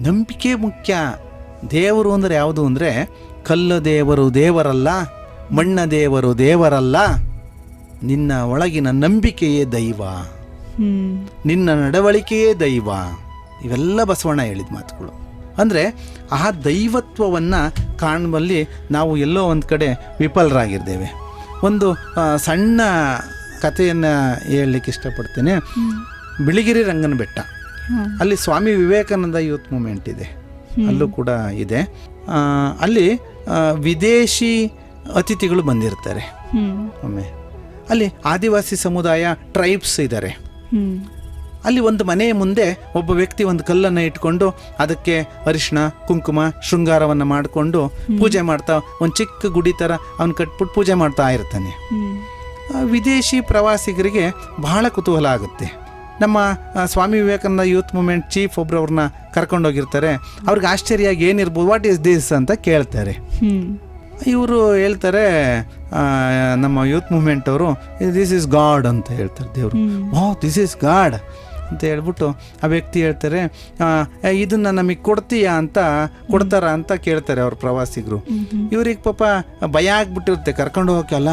ನಂಬಿಕೆ ಮುಖ್ಯ. ದೇವರು ಅಂದರೆ ಯಾವುದು ಅಂದರೆ ಕಲ್ಲು ದೇವರು ದೇವರಲ್ಲ ಮಣ್ಣ ದೇವರು ದೇವರಲ್ಲ ನಿನ್ನ ಒಳಗಿನ ನಂಬಿಕೆಯೇ ದೈವ. ನಿನ್ನ ನಡವಳಿಕೆಯೇ ದೈವ. ಇವೆಲ್ಲ ಬಸವಣ್ಣ ಹೇಳಿದ ಮಾತುಗಳು. ಅಂದರೆ ಆ ದೈವತ್ವವನ್ನು ಕಾಣುವಲ್ಲಿ ನಾವು ಎಲ್ಲೋ ಒಂದು ಕಡೆ ವಿಫಲರಾಗಿದ್ದೇವೆ. ಒಂದು ಸಣ್ಣ ಕಥೆಯನ್ನು ಹೇಳಲಿಕ್ಕೆ ಇಷ್ಟಪಡ್ತೇನೆ. ಬಿಳಿಗಿರಿ ರಂಗನ ಬೆಟ್ಟ. ಅಲ್ಲಿ ಸ್ವಾಮಿ ವಿವೇಕಾನಂದ ಯೂತ್ ಮೂಮೆಂಟ್ ಇದೆ. ಅಲ್ಲೂ ಕೂಡ ಇದೆ. ಅಲ್ಲಿ ವಿದೇಶಿ ಅತಿಥಿಗಳು ಬಂದಿರ್ತಾರೆ. ಒಮ್ಮೆ. ಅಲ್ಲಿ ಆದಿವಾಸಿ ಸಮುದಾಯ ಟ್ರೈಬ್ಸ್ ಇದ್ದಾರೆ. ಅಲ್ಲಿ ಒಂದು ಮನೆಯ ಮುಂದೆ ಒಬ್ಬ ವ್ಯಕ್ತಿ ಒಂದು ಕಲ್ಲನ್ನು ಇಟ್ಕೊಂಡು ಅದಕ್ಕೆ ಅರಿಶಿಣ ಕುಂಕುಮ ಶೃಂಗಾರವನ್ನು ಮಾಡಿಕೊಂಡು ಪೂಜೆ ಮಾಡ್ತಾ ಒಂದು ಚಿಕ್ಕ ಗುಡಿ ಥರ ಅವನು ಕಟ್ಬಿಟ್ಟು ಪೂಜೆ ಮಾಡ್ತಾ ಇರ್ತಾನೆ. ವಿದೇಶಿ ಪ್ರವಾಸಿಗರಿಗೆ ಬಹಳ ಕುತೂಹಲ ಆಗುತ್ತೆ. ನಮ್ಮ Swami Vivekananda youth movement chief ಒಬ್ರು ಅವ್ರನ್ನ ಕರ್ಕೊಂಡೋಗಿರ್ತಾರೆ. ಅವ್ರಿಗೆ ಆಶ್ಚರ್ಯ ಆಗಿ ಏನಿರ್ಬೋದು ವಾಟ್ ಈಸ್ ದಿಸ್ ಅಂತ ಕೇಳ್ತಾರೆ. ಇವರು ಹೇಳ್ತಾರೆ ನಮ್ಮ ಯೂತ್ ಮೂಮೆಂಟ್ ಅವರು ದಿಸ್ ಇಸ್ ಗಾಡ್ ಅಂತ ಹೇಳ್ತಾರೆ ದೇವರು. ವಾವ್ ದಿಸ್ ಇಸ್ ಗಾಡ್ ಅಂತ ಹೇಳ್ಬಿಟ್ಟು ಆ ವ್ಯಕ್ತಿ ಹೇಳ್ತಾರೆ ಇದನ್ನು ನಮಗೆ ಕೊಡ್ತೀಯಾ ಅಂತ ಕೊಡ್ತಾರ ಅಂತ ಕೇಳ್ತಾರೆ ಅವ್ರ ಪ್ರವಾಸಿಗರು. ಇವ್ರಿಗೆ ಪಾಪ ಭಯ ಆಗ್ಬಿಟ್ಟಿರುತ್ತೆ ಕರ್ಕೊಂಡು ಹೋಗಲ್ಲ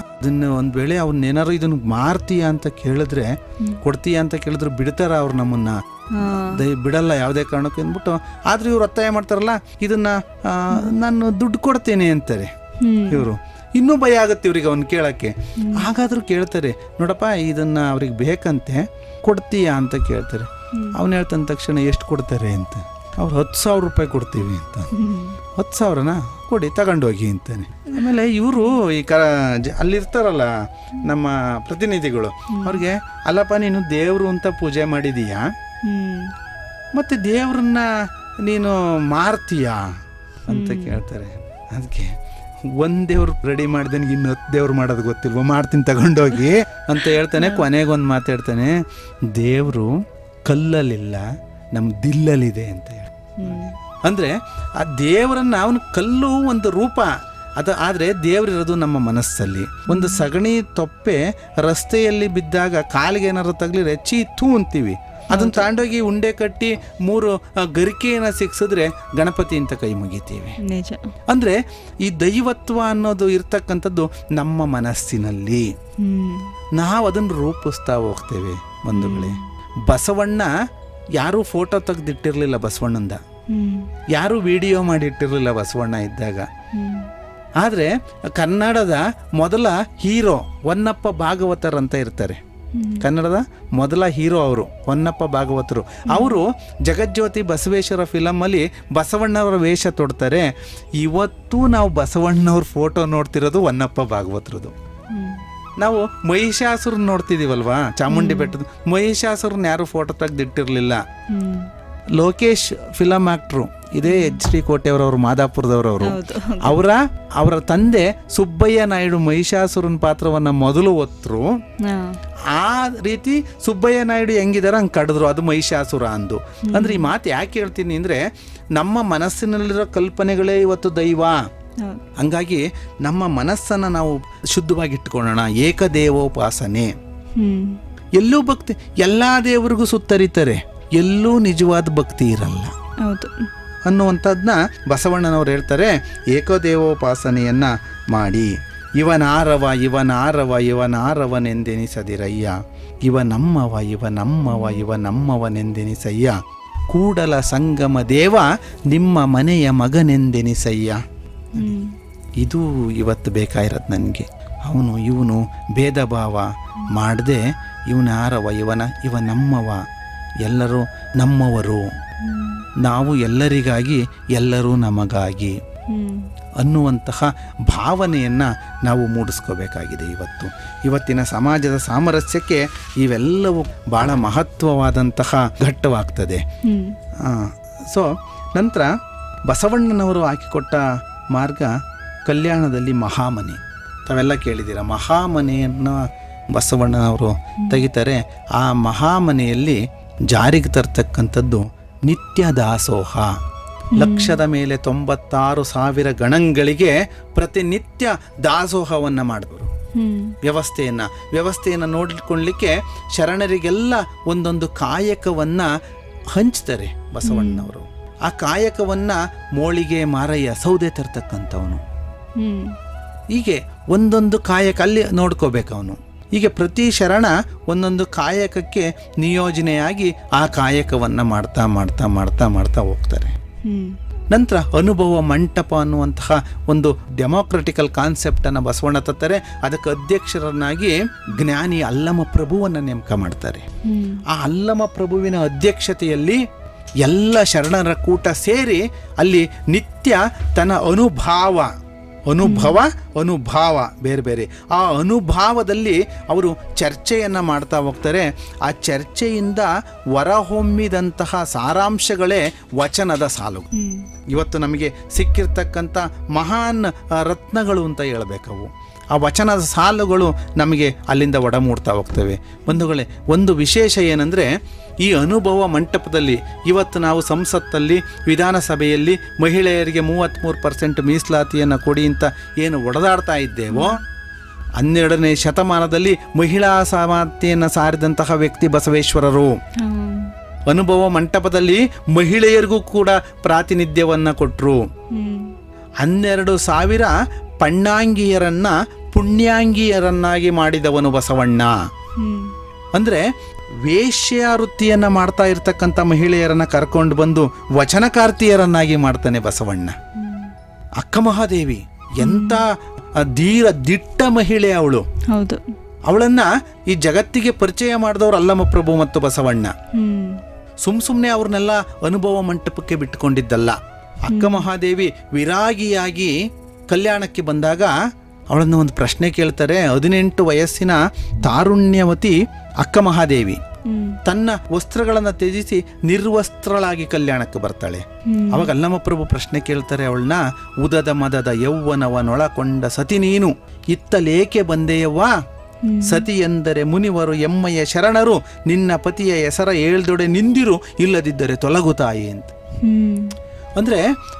ಅದನ್ನು ಒಂದು ವೇಳೆ ಅವ್ರನ್ನ ಏನಾರು ಇದನ್ನ ಮಾರ್ತೀಯಾ ಅಂತ ಕೇಳಿದ್ರೆ ಕೊಡ್ತೀಯಾ ಅಂತ ಕೇಳಿದ್ರು ಬಿಡ್ತಾರ ಅವ್ರು ನಮ್ಮನ್ನ? ದಯ ಬಿಡಲ್ಲ ಯಾವುದೇ ಕಾರಣಕ್ಕೂ ಅಂದ್ಬಿಟ್ಟು. ಆದ್ರೆ ಇವ್ರು ಒತ್ತಾಯ ಮಾಡ್ತಾರಲ್ಲ ಇದನ್ನ ನಾನು ದುಡ್ಡು ಕೊಡ್ತೇನೆ ಅಂತಾರೆ. ಇವರು. ಇನ್ನೂ ಭಯ ಆಗುತ್ತೆ ಇವ್ರಿಗೆ ಅವ್ನು ಕೇಳೋಕ್ಕೆ. ಹಾಗಾದರೂ ಕೇಳ್ತಾರೆ ನೋಡಪ್ಪ ಇದನ್ನು ಅವ್ರಿಗೆ ಬೇಕಂತೆ ಕೊಡ್ತೀಯಾ ಅಂತ ಕೇಳ್ತಾರೆ. ಅವನು ಹೇಳ್ತಂದ ತಕ್ಷಣ ಎಷ್ಟು ಕೊಡ್ತಾರೆ ಅಂತ. ಅವ್ರು ಹತ್ತು ಸಾವಿರ ರೂಪಾಯಿ ಕೊಡ್ತೀವಿ ಅಂತ. ಹತ್ತು ಸಾವಿರನ ಕೊಡಿ ತಗೊಂಡೋಗಿ ಅಂತಾನೆ. ಆಮೇಲೆ ಇವರು ಈ ಕ ಜ- ಅಲ್ಲಿರ್ತಾರಲ್ಲ ನಮ್ಮ ಪ್ರತಿನಿಧಿಗಳು. ಅವ್ರಿಗೆ ಅಲ್ಲಪ್ಪ ನೀನು ದೇವರು ಅಂತ ಪೂಜೆ ಮಾಡಿದೀಯಾ? ಮತ್ತೆ ದೇವ್ರನ್ನ ನೀನು ಮಾರ್ತೀಯಾ? ಅಂತ ಕೇಳ್ತಾರೆ. ಅದಕ್ಕೆ ಒಂದ್ ದೇವ್ರು ರೆಡಿ ಮಾಡಿದನ್ಗೆ ಇನ್ನು ಹತ್ತು ದೇವ್ರು ಮಾಡೋದು ಗೊತ್ತಿಲ್ವ? ಮಾಡ್ತೀನಿ ತಗೊಂಡೋಗಿ ಅಂತ ಹೇಳ್ತಾನೆ ಕೊನೆಗೊಂದು ಮಾತಾಡ್ತಾನೆ ದೇವರು ಕಲ್ಲಲ್ಲಿಲ್ಲ ನಮ್ಮ ದಿಲ್ಲಲ್ಲಿದೆ ಅಂತ ಹೇಳಿ. ಅಂದರೆ ಆ ದೇವರನ್ನ ಅವನು ಕಲ್ಲು ಒಂದು ರೂಪ ಅದು ಆದರೆ ದೇವರಿರೋದು ನಮ್ಮ ಮನಸ್ಸಲ್ಲಿ. ಒಂದು ಸಗಣಿ ತೊಪ್ಪೆ ರಸ್ತೆಯಲ್ಲಿ ಬಿದ್ದಾಗ ಕಾಲಿಗೆ ಏನಾರು ತಗ್ಲಿ ಚೀ ಥೂ ಅಂತೀವಿ. ಅದನ್ನ ತಾಂಡೋಗಿ ಉಂಡೆ ಕಟ್ಟಿ ಮೂರು ಗರಿಕೆಯನ್ನು ಸಿಕ್ಸಿದ್ರೆ ಗಣಪತಿ ಅಂತ ಕೈ ಮುಗಿತೀವಿ. ನಿಜ. ಅಂದರೆ ಈ ದೈವತ್ವ ಅನ್ನೋದು ಇರ್ತಕ್ಕಂಥದ್ದು ನಮ್ಮ ಮನಸ್ಸಿನಲ್ಲಿ. ನಾವು ಅದನ್ನು ರೂಪಿಸ್ತಾ ಹೋಗ್ತೇವೆ ಬಂಧುಗಳೇ. ಬಸವಣ್ಣ ಯಾರೂ ಫೋಟೋ ತೆಗೆದಿಟ್ಟಿರಲಿಲ್ಲ ಬಸವಣ್ಣಂದ. ಯಾರು ವಿಡಿಯೋ ಮಾಡಿಟ್ಟಿರಲಿಲ್ಲ ಬಸವಣ್ಣ ಇದ್ದಾಗ. ಆದರೆ ಕನ್ನಡದ ಮೊದಲ ಹೀರೋ ಹೊನ್ನಪ್ಪ ಭಾಗವತರ್ ಅಂತ ಇರ್ತಾರೆ. ಕನ್ನಡದ ಮೊದಲ ಹೀರೋ ಅವರು ಹೊನ್ನಪ್ಪ ಭಾಗವತರು. ಅವರು ಜಗಜ್ಯೋತಿ ಬಸವೇಶ್ವರ ಫಿಲಮಲ್ಲಿ ಬಸವಣ್ಣವರ ವೇಷ ತೊಡ್ತಾರೆ. ಇವತ್ತು ನಾವು ಬಸವಣ್ಣವ್ರ ಫೋಟೋ ನೋಡ್ತಿರೋದು ಹೊನ್ನಪ್ಪ ಭಾಗವತರದು ನಾವು ಮಹಿಷಾಸುರನ್ನ ನೋಡ್ತಿದೀವಲ್ವಾ ಚಾಮುಂಡಿ ಬೆಟ್ಟದ ಮಹಿಷಾಸುರನ್ನ ಯಾರು ಫೋಟೋ ತೆಗೆದಿಟ್ಟಿರಲಿಲ್ಲ. Lokesh film actor. ಇದೇ ಎಚ್ ಡಿ ಕೋಟೆಯವರವರು ಮಾದಾಪುರದವರವರು. ಅವರ ಅವರ ತಂದೆ ಸುಬ್ಬಯ್ಯ ನಾಯ್ಡು ಮಹಿಷಾಸುರನ ಪಾತ್ರವನ್ನ ಮೊದಲು ಒತ್ತರು ಆ ರೀತಿ ಸುಬ್ಬಯ್ಯ ನಾಯ್ಡು ಹೆಂಗಿದಾರ ಹಂಗೆ ಕಡಿದ್ರು. ಅದು ಮಹಿಷಾಸುರ ಅಂದು. ಅಂದ್ರೆ ಈ ಮಾತು ಯಾಕೆ ಹೇಳ್ತೀನಿ ಅಂದ್ರೆ ನಮ್ಮ ಮನಸ್ಸಿನಲ್ಲಿರೋ ಕಲ್ಪನೆಗಳೇ ಇವತ್ತು ದೈವ. ಹಂಗಾಗಿ ನಮ್ಮ ಮನಸ್ಸನ್ನು ನಾವು ಶುದ್ಧವಾಗಿ ಇಟ್ಕೊಳ್ಳೋಣ. ಏಕದೇವೋಪಾಸನೆ. ಎಲ್ಲೂ ಭಕ್ತಿ ಎಲ್ಲ ದೇವರಿಗೂ ಸುತ್ತರಿತಾರೆ. ಎಲ್ಲೂ ನಿಜವಾದ ಭಕ್ತಿ ಇರಲ್ಲ. ಹೌದು. ಅನ್ನುವಂಥದ್ದನ್ನ ಬಸವಣ್ಣನವ್ರು ಹೇಳ್ತಾರೆ ಏಕದೇವೋಪಾಸನೆಯನ್ನು ಮಾಡಿ. ಇವನಾರವ ಇವನಾರವ ಇವನಾರವನೆಂದೆನಿಸದಿರಯ್ಯ. ಇವ ನಮ್ಮವ ಇವ ನಮ್ಮವ ಇವ ನಮ್ಮವನೆಂದೆನಿಸಯ್ಯ ಕೂಡಲ ಸಂಗಮ ದೇವ ನಿಮ್ಮ ಮನೆಯ ಮಗನೆಂದೆನಿಸಯ್ಯ. ಇದು ಇವತ್ತು ಬೇಕಾಗಿರೋದು ನನಗೆ. ಅವನು ಇವನು ಭೇದ ಭಾವ ಮಾಡದೆ ಇವನ ಯಾರವ ಇವನ ಇವ ನಮ್ಮವ ಎಲ್ಲರೂ ನಮ್ಮವರು. ನಾವು ಎಲ್ಲರಿಗಾಗಿ, ಎಲ್ಲರೂ ನಮಗಾಗಿ ಅನ್ನುವಂತಹ ಭಾವನೆಯನ್ನು ನಾವು ಮೂಡಿಸ್ಕೋಬೇಕಾಗಿದೆ ಇವತ್ತು. ಇವತ್ತಿನ ಸಮಾಜದ ಸಾಮರಸ್ಯಕ್ಕೆ ಇವೆಲ್ಲವೂ ಭಾಳ ಮಹತ್ವವಾದಂತಹ ಘಟ್ಟವಾಗ್ತದೆ. ಸೊ, ನಂತರ ಬಸವಣ್ಣನವರು ಹಾಕಿಕೊಟ್ಟ ಮಾರ್ಗ ಕಲ್ಯಾಣದಲ್ಲಿ ಮಹಾಮನೆ. ತಾವೆಲ್ಲ ಕೇಳಿದ್ದೀರ, ಮಹಾಮನೆಯನ್ನು ಬಸವಣ್ಣನವರು ತೆಗಿತಾರೆ. ಆ ಮಹಾಮನೆಯಲ್ಲಿ ಜಾರಿಗೆ ತರ್ತಕ್ಕಂಥದ್ದು ನಿತ್ಯ ದಾಸೋಹ. ಲಕ್ಷದ ಮೇಲೆ ತೊಂಬತ್ತಾರು ಸಾವಿರ ಗಣಗಳಿಗೆ ಪ್ರತಿನಿತ್ಯ ದಾಸೋಹವನ್ನು ಮಾಡಿದ್ರು. ವ್ಯವಸ್ಥೆಯನ್ನ ವ್ಯವಸ್ಥೆಯನ್ನು ನೋಡಿಕೊಳ್ಳಿಕ್ಕೆ ಶರಣರಿಗೆಲ್ಲ ಒಂದೊಂದು ಕಾಯಕವನ್ನು ಹಂಚ್ತಾರೆ ಬಸವಣ್ಣನವರು ಆ ಕಾಯಕವನ್ನು ಮೋಳಿಗೆ ಮಾರಯ್ಯ ಸೌದೆ ತರ್ತಕ್ಕಂಥವನು. ಹೀಗೆ ಒಂದೊಂದು ಕಾಯಕ ಅಲ್ಲಿ ನೋಡ್ಕೋಬೇಕು ಅವನು ಹೀಗೆ ಪ್ರತಿ ಶರಣ ಒಂದೊಂದು ಕಾಯಕಕ್ಕೆ ನಿಯೋಜನೆಯಾಗಿ ಆ ಕಾಯಕವನ್ನು ಮಾಡ್ತಾ ಮಾಡ್ತಾ ಮಾಡ್ತಾ ಮಾಡ್ತಾ ಹೋಗ್ತಾರೆ. ನಂತರ ಅನುಭವ ಮಂಟಪ ಅನ್ನುವಂತಹ ಒಂದು ಡೆಮೋಕ್ರಟಿಕಲ್ ಕಾನ್ಸೆಪ್ಟನ್ನು ಬಸವಣ್ಣ ತತ್ತಾರೆ. ಅದಕ್ಕೆ ಅಧ್ಯಕ್ಷರನ್ನಾಗಿ ಜ್ಞಾನಿ ಅಲ್ಲಮ ಪ್ರಭುವನ್ನು ನೇಮಕ ಮಾಡ್ತಾರೆ. ಆ ಅಲ್ಲಮ ಪ್ರಭುವಿನ ಅಧ್ಯಕ್ಷತೆಯಲ್ಲಿ ಎಲ್ಲ ಶರಣರ ಕೂಟ ಸೇರಿ ಅಲ್ಲಿ ನಿತ್ಯ ತನ್ನ ಅನುಭಾವ ಅನುಭವ ಅನುಭಾವ ಬೇರೆ ಬೇರೆ. ಆ ಅನುಭಾವದಲ್ಲಿ ಅವರು ಚರ್ಚೆಯನ್ನು ಮಾಡ್ತಾ ಹೋಗ್ತಾರೆ. ಆ ಚರ್ಚೆಯಿಂದ ಹೊರಹೊಮ್ಮಿದಂತಹ ಸಾರಾಂಶಗಳೇ ವಚನದ ಸಾಲು. ಇವತ್ತು ನಮಗೆ ಸಿಕ್ಕಿರ್ತಕ್ಕಂಥ ಮಹಾನ್ ರತ್ನಗಳು ಅಂತ ಹೇಳ್ಬೇಕವು ಆ ವಚನದ ಸಾಲುಗಳು ನಮಗೆ ಅಲ್ಲಿಂದ ಒಡಮೂಡ್ತಾ ಹೋಗ್ತವೆ. ಬಂಧುಗಳೇ ಒಂದು ವಿಶೇಷ ಏನಂದರೆ ಈ ಅನುಭವ ಮಂಟಪದಲ್ಲಿ ಇವತ್ತು ನಾವು ಸಂಸತ್ತಲ್ಲಿ ವಿಧಾನಸಭೆಯಲ್ಲಿ ಮಹಿಳೆಯರಿಗೆ ಮೂವತ್ತ್ಮೂರು ಪರ್ಸೆಂಟ್ ಮೀಸಲಾತಿಯನ್ನು ಕೊಡಿ ಅಂತ ಏನು ಒಡೆದಾಡ್ತಾ ಇದ್ದೇವೋ ಹನ್ನೆರಡನೇ ಶತಮಾನದಲ್ಲಿ ಮಹಿಳಾ ಸಮಾನತೆಯನ್ನು ಸಾರಿದಂತಹ ವ್ಯಕ್ತಿ ಬಸವೇಶ್ವರರು. ಅನುಭವ ಮಂಟಪದಲ್ಲಿ ಮಹಿಳೆಯರಿಗೂ ಕೂಡ ಪ್ರಾತಿನಿಧ್ಯವನ್ನು ಕೊಟ್ಟರು ಹನ್ನೆರಡು ಸಾವಿರ ಪಣ್ಣಾಂಗಿಯರನ್ನ ಪುಣ್ಯಾಂಗಿಯರನ್ನಾಗಿ ಮಾಡಿದವನು ಬಸವಣ್ಣ. ಅಂದ್ರೆ ವೇಶ್ಯ ವೃತ್ತಿಯನ್ನ ಮಾಡ್ತಾ ಇರ್ತಕ್ಕಂಥ ಮಹಿಳೆಯರನ್ನ ಕರ್ಕೊಂಡು ಬಂದು ವಚನಕಾರ್ತಿಯರನ್ನಾಗಿ ಮಾಡ್ತಾನೆ ಬಸವಣ್ಣ. ಅಕ್ಕ ಮಹಾದೇವಿ ಎಂತ ಧೀರ ದಿಟ್ಟ ಮಹಿಳೆ ಅವಳು. ಹೌದು. ಅವಳನ್ನ ಈ ಜಗತ್ತಿಗೆ ಪರಿಚಯ ಮಾಡಿದವರು ಅಲ್ಲಮ್ಮ ಪ್ರಭು ಮತ್ತು ಬಸವಣ್ಣ. ಸುಮ್ ಸುಮ್ಮನೆ ಅವ್ರನ್ನೆಲ್ಲ ಅನುಭವ ಮಂಟಪಕ್ಕೆ ಬಿಟ್ಟುಕೊಂಡಿದ್ದಲ್ಲ. ಅಕ್ಕ ಮಹಾದೇವಿ ವಿರಾಗಿಯಾಗಿ ಕಲ್ಯಾಣಕ್ಕೆ ಬಂದಾಗ ಅವಳನ್ನು ಒಂದು ಪ್ರಶ್ನೆ ಕೇಳ್ತಾರೆ. ಹದಿನೆಂಟು ವಯಸ್ಸಿನ ತಾರುಣ್ಯವತಿ ಅಕ್ಕ ಮಹಾದೇವಿ. ತನ್ನ ವಸ್ತ್ರಗಳನ್ನು ತ್ಯಜಿಸಿ ನಿರ್ವಸ್ತ್ರಳಾಗಿ ಕಲ್ಯಾಣಕ್ಕೆ ಬರ್ತಾಳೆ. ಅವಾಗ ಅಲ್ಲಮಪ್ರಭು ಪ್ರಶ್ನೆ ಕೇಳ್ತಾರೆ ಅವಳನ್ನ ಉದದ ಮದದ ಯೌವನವನೊಳಕೊಂಡ ಸತಿ ನೀನು. ಇತ್ತಲೇಕೆ ಬಂದೆಯವ್ವ? ಸತಿ ಎಂದರೆ ಮುನಿವರು ಎಮ್ಮಯ್ಯ ಶರಣರು ನಿನ್ನ ಪತಿಯ ಹೆಸರ ಏಳ್ದೊಡೆ ನಿಂದಿರು ಇಲ್ಲದಿದ್ದರೆ ತೊಲಗುತ್ತಾಯಿ ಅಂತ. ಅಂದರೆ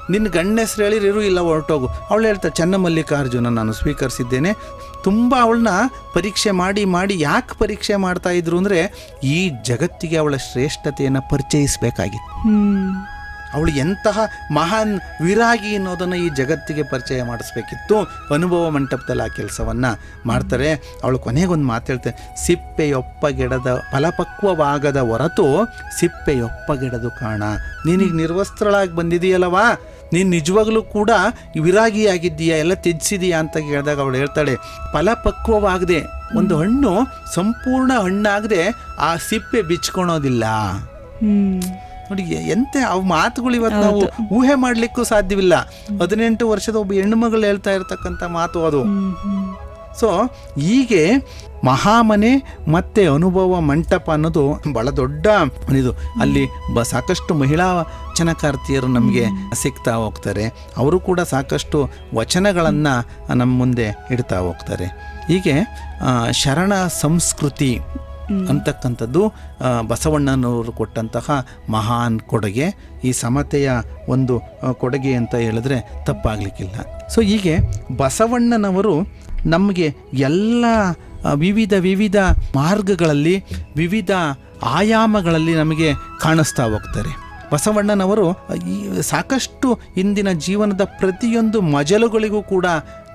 ನಿನ್ನ ಗಂಡ ಹೆಸರು ಹೇಳಿರಿರು ಇಲ್ಲ, ಹೊರಟೋಗು. ಅವಳು ಹೇಳ್ತಾಳೆ ಚನ್ನಮಲ್ಲಿಕಾರ್ಜುನ, ನಾನು ಸ್ವೀಕರಿಸಿದ್ದೇನೆ. ತುಂಬ ಅವಳನ್ನ ಪರೀಕ್ಷೆ ಮಾಡಿ ಮಾಡಿ ಯಾಕೆ ಪರೀಕ್ಷೆ ಮಾಡ್ತಾ ಇದ್ರು ಅಂದರೆ ಈ ಜಗತ್ತಿಗೆ ಅವಳ ಶ್ರೇಷ್ಠತೆಯನ್ನು ಪರಿಚಯಿಸಬೇಕಾಗಿತ್ತು. ಅವಳು ಎಂತಹ ಮಹಾನ್ ವಿರಾಗಿ ಅನ್ನೋದನ್ನು ಈ ಜಗತ್ತಿಗೆ ಪರಿಚಯ ಮಾಡಿಸ್ಬೇಕಿತ್ತು. ಅನುಭವ ಮಂಟಪದಲ್ಲಿ ಆ ಕೆಲಸವನ್ನು ಮಾಡ್ತಾರೆ. ಅವಳು ಕೊನೆಗೊಂದು ಮಾತು ಹೇಳ್ತಾಳೆ ಸಿಪ್ಪೆಯೊಪ್ಪ ಗಿಡದ ಫಲಪಕ್ವವಾಗದ ಹೊರತು ಸಿಪ್ಪೆಯೊಪ್ಪಗೆಡದು ಕಾಣ. ನೀನೀಗ ನಿರ್ವಸ್ತ್ರಳಾಗಿ ಬಂದಿದೆಯಲ್ಲವಾ? ನೀನು ನಿಜವಾಗ್ಲೂ ಕೂಡ ವಿರಾಗಿಯಾಗಿದ್ದೀಯಾ? ಎಲ್ಲ ತ್ಯಜಿಸಿದೀಯಾ ಅಂತ ಕೇಳಿದಾಗ ಅವಳು ಹೇಳ್ತಾಳೆ, ಫಲಪಕ್ವವಾಗದೆ ಒಂದು ಹಣ್ಣು ಸಂಪೂರ್ಣ ಹಣ್ಣಾಗದೆ ಆ ಸಿಪ್ಪೆ ಬಿಚ್ಕೊಳೋದಿಲ್ಲ. ನೋಡಿ ಎಂತೆ ಅವ್ ಮಾತುಗಳು ಇವತ್ತು ನಾವು ಊಹೆ ಮಾಡ್ಲಿಕ್ಕೂ ಸಾಧ್ಯವಿಲ್ಲ. ಹದಿನೆಂಟು ವರ್ಷದ ಒಬ್ಬ ಹೆಣ್ಣು ಮಗಳು ಹೇಳ್ತಾ ಇರ್ತಕ್ಕಂಥ ಮಾತು ಅದು. ಸೊ ಹೀಗೆ ಮಹಾಮನೆ ಮತ್ತು ಅನುಭವ ಮಂಟಪ ಅನ್ನೋದು ಭಾಳ ದೊಡ್ಡ ಇದು. ಅಲ್ಲಿ ಬ ಸಾಕಷ್ಟು ಮಹಿಳಾ ವಚನಕಾರ್ತಿಯರು ನಮಗೆ ಸಿಗ್ತಾ ಹೋಗ್ತಾರೆ. ಅವರು ಕೂಡ ಸಾಕಷ್ಟು ವಚನಗಳನ್ನು ನಮ್ಮ ಮುಂದೆ ಇಡ್ತಾ ಹೋಗ್ತಾರೆ. ಹೀಗೆ ಶರಣ ಸಂಸ್ಕೃತಿ ಅಂತಕ್ಕಂಥದ್ದು ಬಸವಣ್ಣನವರು ಕೊಟ್ಟಂತಹ ಮಹಾನ್ ಕೊಡುಗೆ. ಈ ಸಮತೆಯ ಒಂದು ಕೊಡುಗೆ ಅಂತ ಹೇಳಿದ್ರೆ ತಪ್ಪಾಗಲಿಕ್ಕಿಲ್ಲ. ಸೊ ಹೀಗೆ ಬಸವಣ್ಣನವರು ನಮಗೆ ಎಲ್ಲ ವಿವಿಧ ವಿವಿಧ ಮಾರ್ಗಗಳಲ್ಲಿ, ವಿವಿಧ ಆಯಾಮಗಳಲ್ಲಿ ನಮಗೆ ಕಾಣಿಸ್ತಾ ಹೋಗ್ತಾರೆ. ಬಸವಣ್ಣನವರು, ಈ, ಸಾಕಷ್ಟು ಇಂದಿನ ಜೀವನದ ಪ್ರತಿಯೊಂದು ಮಜಲುಗಳಿಗೂ ಕೂಡ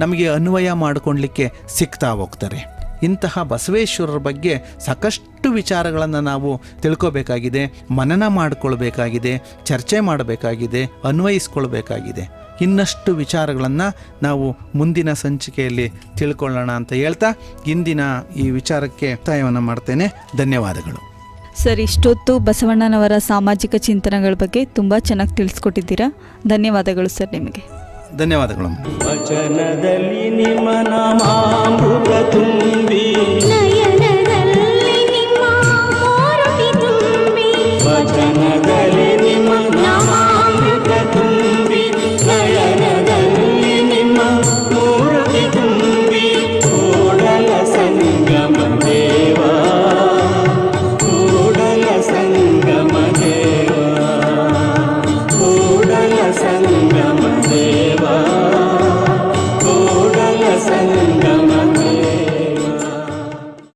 ನಮಗೆ ಅನ್ವಯ ಮಾಡಿಕೊಳ್ಲಿಕ್ಕೆ ಸಿಗ್ತಾ ಹೋಗ್ತಾರೆ. ಇಂತಹ ಬಸವೇಶ್ವರರ ಬಗ್ಗೆ ಸಾಕಷ್ಟು ವಿಚಾರಗಳನ್ನು ನಾವು ತಿಳ್ಕೋಬೇಕಾಗಿದೆ, ಮನನ ಮಾಡಿಕೊಳ್ಬೇಕಾಗಿದೆ, ಚರ್ಚೆ ಮಾಡಬೇಕಾಗಿದೆ, ಅನ್ವಯಿಸ್ಕೊಳ್ಬೇಕಾಗಿದೆ. ಇನ್ನಷ್ಟು ವಿಚಾರಗಳನ್ನು ನಾವು ಮುಂದಿನ ಸಂಚಿಕೆಯಲ್ಲಿ ತಿಳ್ಕೊಳ್ಳೋಣ ಅಂತ ಹೇಳ್ತಾ ಇಂದಿನ ಈ ವಿಚಾರಕ್ಕೆ ಒತ್ತಾಯವನ್ನು ಮಾಡ್ತೇನೆ. ಧನ್ಯವಾದಗಳು. ಸರ್, ಇಷ್ಟೊತ್ತು ಬಸವಣ್ಣನವರ ಸಾಮಾಜಿಕ ಚಿಂತನೆಗಳ ಬಗ್ಗೆ ತುಂಬ ಚೆನ್ನಾಗಿ ತಿಳಿಸ್ಕೊಟ್ಟಿದ್ದೀರಾ? ಧನ್ಯವಾದಗಳು ಸರ್ ನಿಮಗೆ. ಧನ್ಯವಾದಗಳು ವಚನದಲ್ಲಿ ನಿಮ್ಮ ನಾಮಾಮೃತ ತುಂಬಿ ವಚನದಲ್ಲಿ